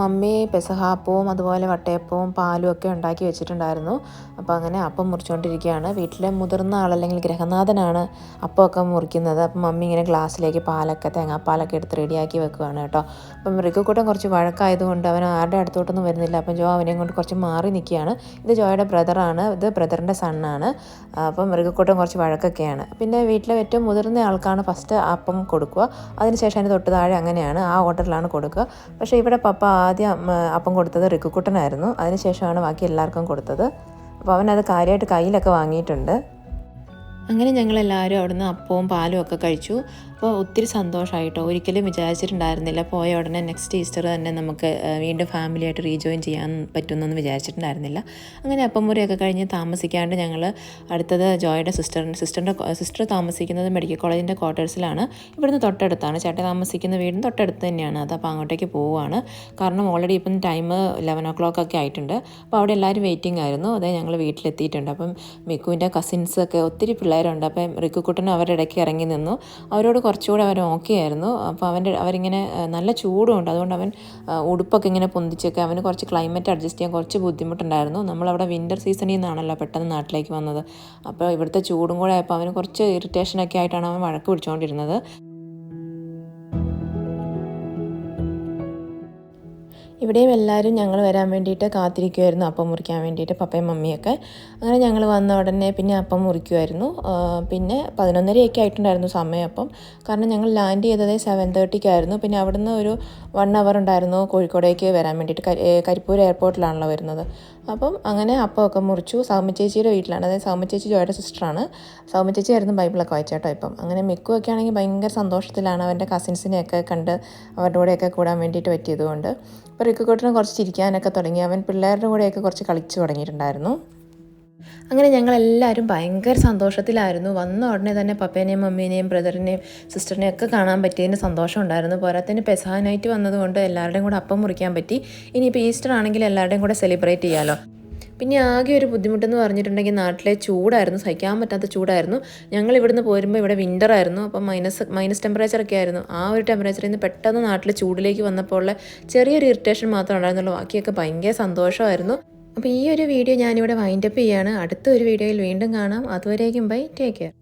മമ്മി പെസഹാപ്പവും അതുപോലെ വട്ടയപ്പവും പാലും ഒക്കെ ഉണ്ടാക്കി വെച്ചിട്ടുണ്ടായിരുന്നു. അപ്പോൾ അങ്ങനെ അപ്പം മുറിച്ചുകൊണ്ടിരിക്കുകയാണ് വീട്ടിലെ മുതിർന്ന ആൾ അല്ലെങ്കിൽ ഗ്രഹനാഥനാണ് അപ്പമൊക്കെ മുറിക്കുന്നത്. അപ്പം മമ്മി ഇങ്ങനെ ഗ്ലാസ്സിലേക്ക് പാലൊക്കെ തേങ്ങാപ്പാലൊക്കെ എടുത്ത് റെഡിയാക്കി വെക്കുകയാണ് കേട്ടോ. അപ്പം മൃഗക്കൂട്ടം കുറച്ച് വഴക്കായതുകൊണ്ട് അവൻ ആരുടെ അടുത്തോട്ടൊന്നും വരുന്നില്ല. അപ്പം ജോ അവനെയും കൊണ്ട് കുറച്ച് മാറി നിൽക്കുകയാണ്. ഇത് ജോയുടെ ബ്രദറാണ് ഇത് ബ്രദറിന്റെ സണ്ണാണ് അപ്പം മൃഗക്കൂട്ടം കുറച്ച് വഴക്കൊക്കെയാണ്. പിന്നെ വീട്ടിലെ ഏറ്റവും മുതിർന്ന ആൾക്കാണ് ഫസ്റ്റ് അപ്പം കൊടുക്കുക. അതിനുശേഷം അതിന് തൊട്ട് താഴെ അങ്ങനെയാണ് ആ ഓർഡറിലാണ് കൊടുക്കുക. പക്ഷേ ഇവിടെ പപ്പ ആദ്യം അപ്പം കൊടുത്തത് റിക്കുക്കുട്ടനായിരുന്നു. അതിനുശേഷമാണ് ബാക്കി എല്ലാവർക്കും കൊടുത്തത്. അപ്പോൾ അവനത് കാര്യമായിട്ട് കയ്യിലൊക്കെ വാങ്ങിയിട്ടുണ്ട്. അങ്ങനെ ഞങ്ങളെല്ലാവരും അവിടുന്ന് അപ്പവും പാലും ഒക്കെ കഴിച്ചു. അപ്പോൾ ഒത്തിരി സന്തോഷമായിട്ടോ ഒരിക്കലും വിചാരിച്ചിട്ടുണ്ടായിരുന്നില്ല. പോയ ഉടനെ നെക്സ്റ്റ് ഈസ്റ്റർ തന്നെ നമുക്ക് വീണ്ടും ഫാമിലിയായിട്ട് റീജോയിൻ ചെയ്യാൻ പറ്റുമെന്നൊന്നും വിചാരിച്ചിട്ടുണ്ടായിരുന്നില്ല. അങ്ങനെ അപ്പം മുറിയൊക്കെ കഴിഞ്ഞ് താമസിക്കാണ്ട് ഞങ്ങൾ അടുത്തത് ജോയുടെ സിസ്റ്റർ സിസ്റ്ററിന്റെ സിസ്റ്റർ താമസിക്കുന്നത് മെഡിക്കൽ കോളേജിന്റെ ക്വാർട്ടേഴ്സിലാണ് ഇവിടുന്ന് തൊട്ടടുത്താണ്. ചേട്ടൻ താമസിക്കുന്ന വീടും തൊട്ടടുത്ത് തന്നെയാണ്. അത് അപ്പോൾ അങ്ങോട്ടേക്ക് പോവുകയാണ്. കാരണം ഓൾറെഡി ഇപ്പം ടൈം ലെവൻ ഒ ക്ലോക്ക് ഒക്കെ ആയിട്ടുണ്ട്. അപ്പോൾ അവിടെ എല്ലാവരും വെയിറ്റിംഗ് ആയിരുന്നു. അതേ ഞങ്ങൾ വീട്ടിലെത്തിയിട്ടുണ്ട്. അപ്പം മിക്കുവിന്റെ കസിൻസൊക്കെ ഒത്തിരി പിള്ളേരുണ്ട്. അപ്പം റിക്കുക്കുട്ടനും അവരുടെ ഇടയ്ക്ക് ഇറങ്ങി നിന്നു. അവരോട് കുറച്ചുകൂടെ അവൻ ഓക്കെ ആയിരുന്നു. അപ്പോൾ അവന്റെ അവരിങ്ങനെ നല്ല ചൂടുമുണ്ട്. അതുകൊണ്ട് അവൻ ഉടുപ്പൊക്കെ ഇങ്ങനെ പൊന്തിച്ചൊക്കെ അവന് കുറച്ച് ക്ലൈമറ്റ് അഡ്ജസ്റ്റ് ചെയ്യാൻ കുറച്ച് ബുദ്ധിമുട്ടുണ്ടായിരുന്നു. നമ്മളവിടെ വിന്റർ സീസണിൽ നിന്നാണല്ലോ പെട്ടെന്ന് നാട്ടിലേക്ക് വന്നത്. അപ്പോൾ ഇവിടുത്തെ ചൂടും കൂടെ ആയപ്പോൾ അവന് കുറച്ച് ഇറിറ്റേഷനൊക്കെ ആയിട്ടാണ് അവൻ വഴക്ക് പിടിച്ചുകൊണ്ടിരുന്നത്. ഇവിടെയും എല്ലാവരും ഞങ്ങൾ വരാൻ വേണ്ടിയിട്ട് കാത്തിരിക്കുമായിരുന്നു അപ്പം മുറിക്കാൻ വേണ്ടിയിട്ട് പപ്പയും മമ്മിയൊക്കെ. അങ്ങനെ ഞങ്ങൾ വന്ന ഉടനെ പിന്നെ അപ്പം മുറിക്കുമായിരുന്നു പിന്നെ പതിനൊന്നരയൊക്കെ ആയിട്ടുണ്ടായിരുന്നു സമയം അപ്പം കാരണം ഞങ്ങൾ ലാൻഡ് ചെയ്തത് സെവൻ തേർട്ടിക്കായിരുന്നു പിന്നെ അവിടുന്ന് ഒരു വൺ അവർ ഉണ്ടായിരുന്നു കോഴിക്കോടേക്ക് വരാൻ വേണ്ടിയിട്ട്. കരിപ്പൂർ എയർപോർട്ടിലാണല്ലോ വരുന്നത്. അപ്പം അങ്ങനെ അപ്പമൊക്കെ മുറിച്ചു. സൗമ്യ ചേച്ചിയുടെ വീട്ടിലാണ്. അതായത് സൗമ്യ ചേച്ചി ജോയുടെ സിസ്റ്ററാണ്. സൗമ്യ ചേച്ചി ആയിരുന്നു ബൈബിളൊക്കെ വായിച്ചേട്ടോ ഇപ്പം. അങ്ങനെ മിക്കുമൊക്കെ ആണെങ്കിൽ ഭയങ്കര സന്തോഷത്തിലാണ് അവന്റെ കസിൻസിനെയൊക്കെ കണ്ട് അവരുടെ കൂടെയൊക്കെ കൂടാൻ വേണ്ടിയിട്ട് പറ്റിയതുകൊണ്ട്. ഇപ്പോൾ റിക്കുക്കൂട്ടിനെ കുറച്ച് ചിരിക്കാനൊക്കെ തുടങ്ങി. അവൻ പിള്ളേരുടെ കൂടെയൊക്കെ കുറച്ച് കളിച്ചു തുടങ്ങിയിട്ടുണ്ടായിരുന്നു. അങ്ങനെ ഞങ്ങളെല്ലാവരും ഭയങ്കര സന്തോഷത്തിലായിരുന്നു. വന്ന ഉടനെ തന്നെ പപ്പേനെയും മമ്മീനെയും ബ്രദറിനെയും സിസ്റ്ററിനെയും ഒക്കെ കാണാൻ പറ്റിയതിന് സന്തോഷം ഉണ്ടായിരുന്നു. പോരാത്തതിന് നൈറ്റ് വന്നതുകൊണ്ട് എല്ലാവരുടെയും കൂടെ അപ്പം മുറിക്കാൻ പറ്റി. ഇനിയിപ്പോൾ ഈസ്റ്റർ ആണെങ്കിൽ എല്ലാവരുടെയും കൂടെ സെലിബ്രേറ്റ് ചെയ്യാമല്ലോ പിന്നെ ആകെ ഒരു ബുദ്ധിമുട്ടെന്ന് പറഞ്ഞിട്ടുണ്ടെങ്കിൽ നാട്ടിലെ ചൂടായിരുന്നു. സഹിക്കാൻ പറ്റാത്ത ചൂടായിരുന്നു. ഞങ്ങൾ ഇവിടുന്ന് പോരുമ്പോൾ ഇവിടെ വിന്റർ ആയിരുന്നു. അപ്പം മൈനസ് മൈനസ് ടെമ്പറേച്ചർ ഒക്കെ ആയിരുന്നു. ആ ഒരു ടെമ്പറേച്ചറിൽ നിന്ന് പെട്ടെന്ന് നാട്ടിലെ ചൂടിലേക്ക് വന്നപ്പോൾ ഉള്ള ചെറിയൊരു ഇറിറ്റേഷൻ മാത്രമേ ഉണ്ടായിരുന്നുള്ളൂ. ബാക്കിയൊക്കെ ഭയങ്കര സന്തോഷമായിരുന്നു. അപ്പോൾ ഈ ഒരു വീഡിയോ ഞാനിവിടെ വൈൻഡപ്പ് ചെയ്യാണ്. അടുത്ത ഒരു വീഡിയോയിൽ വീണ്ടും കാണാം. അതുവരേക്കും ബൈ. Take care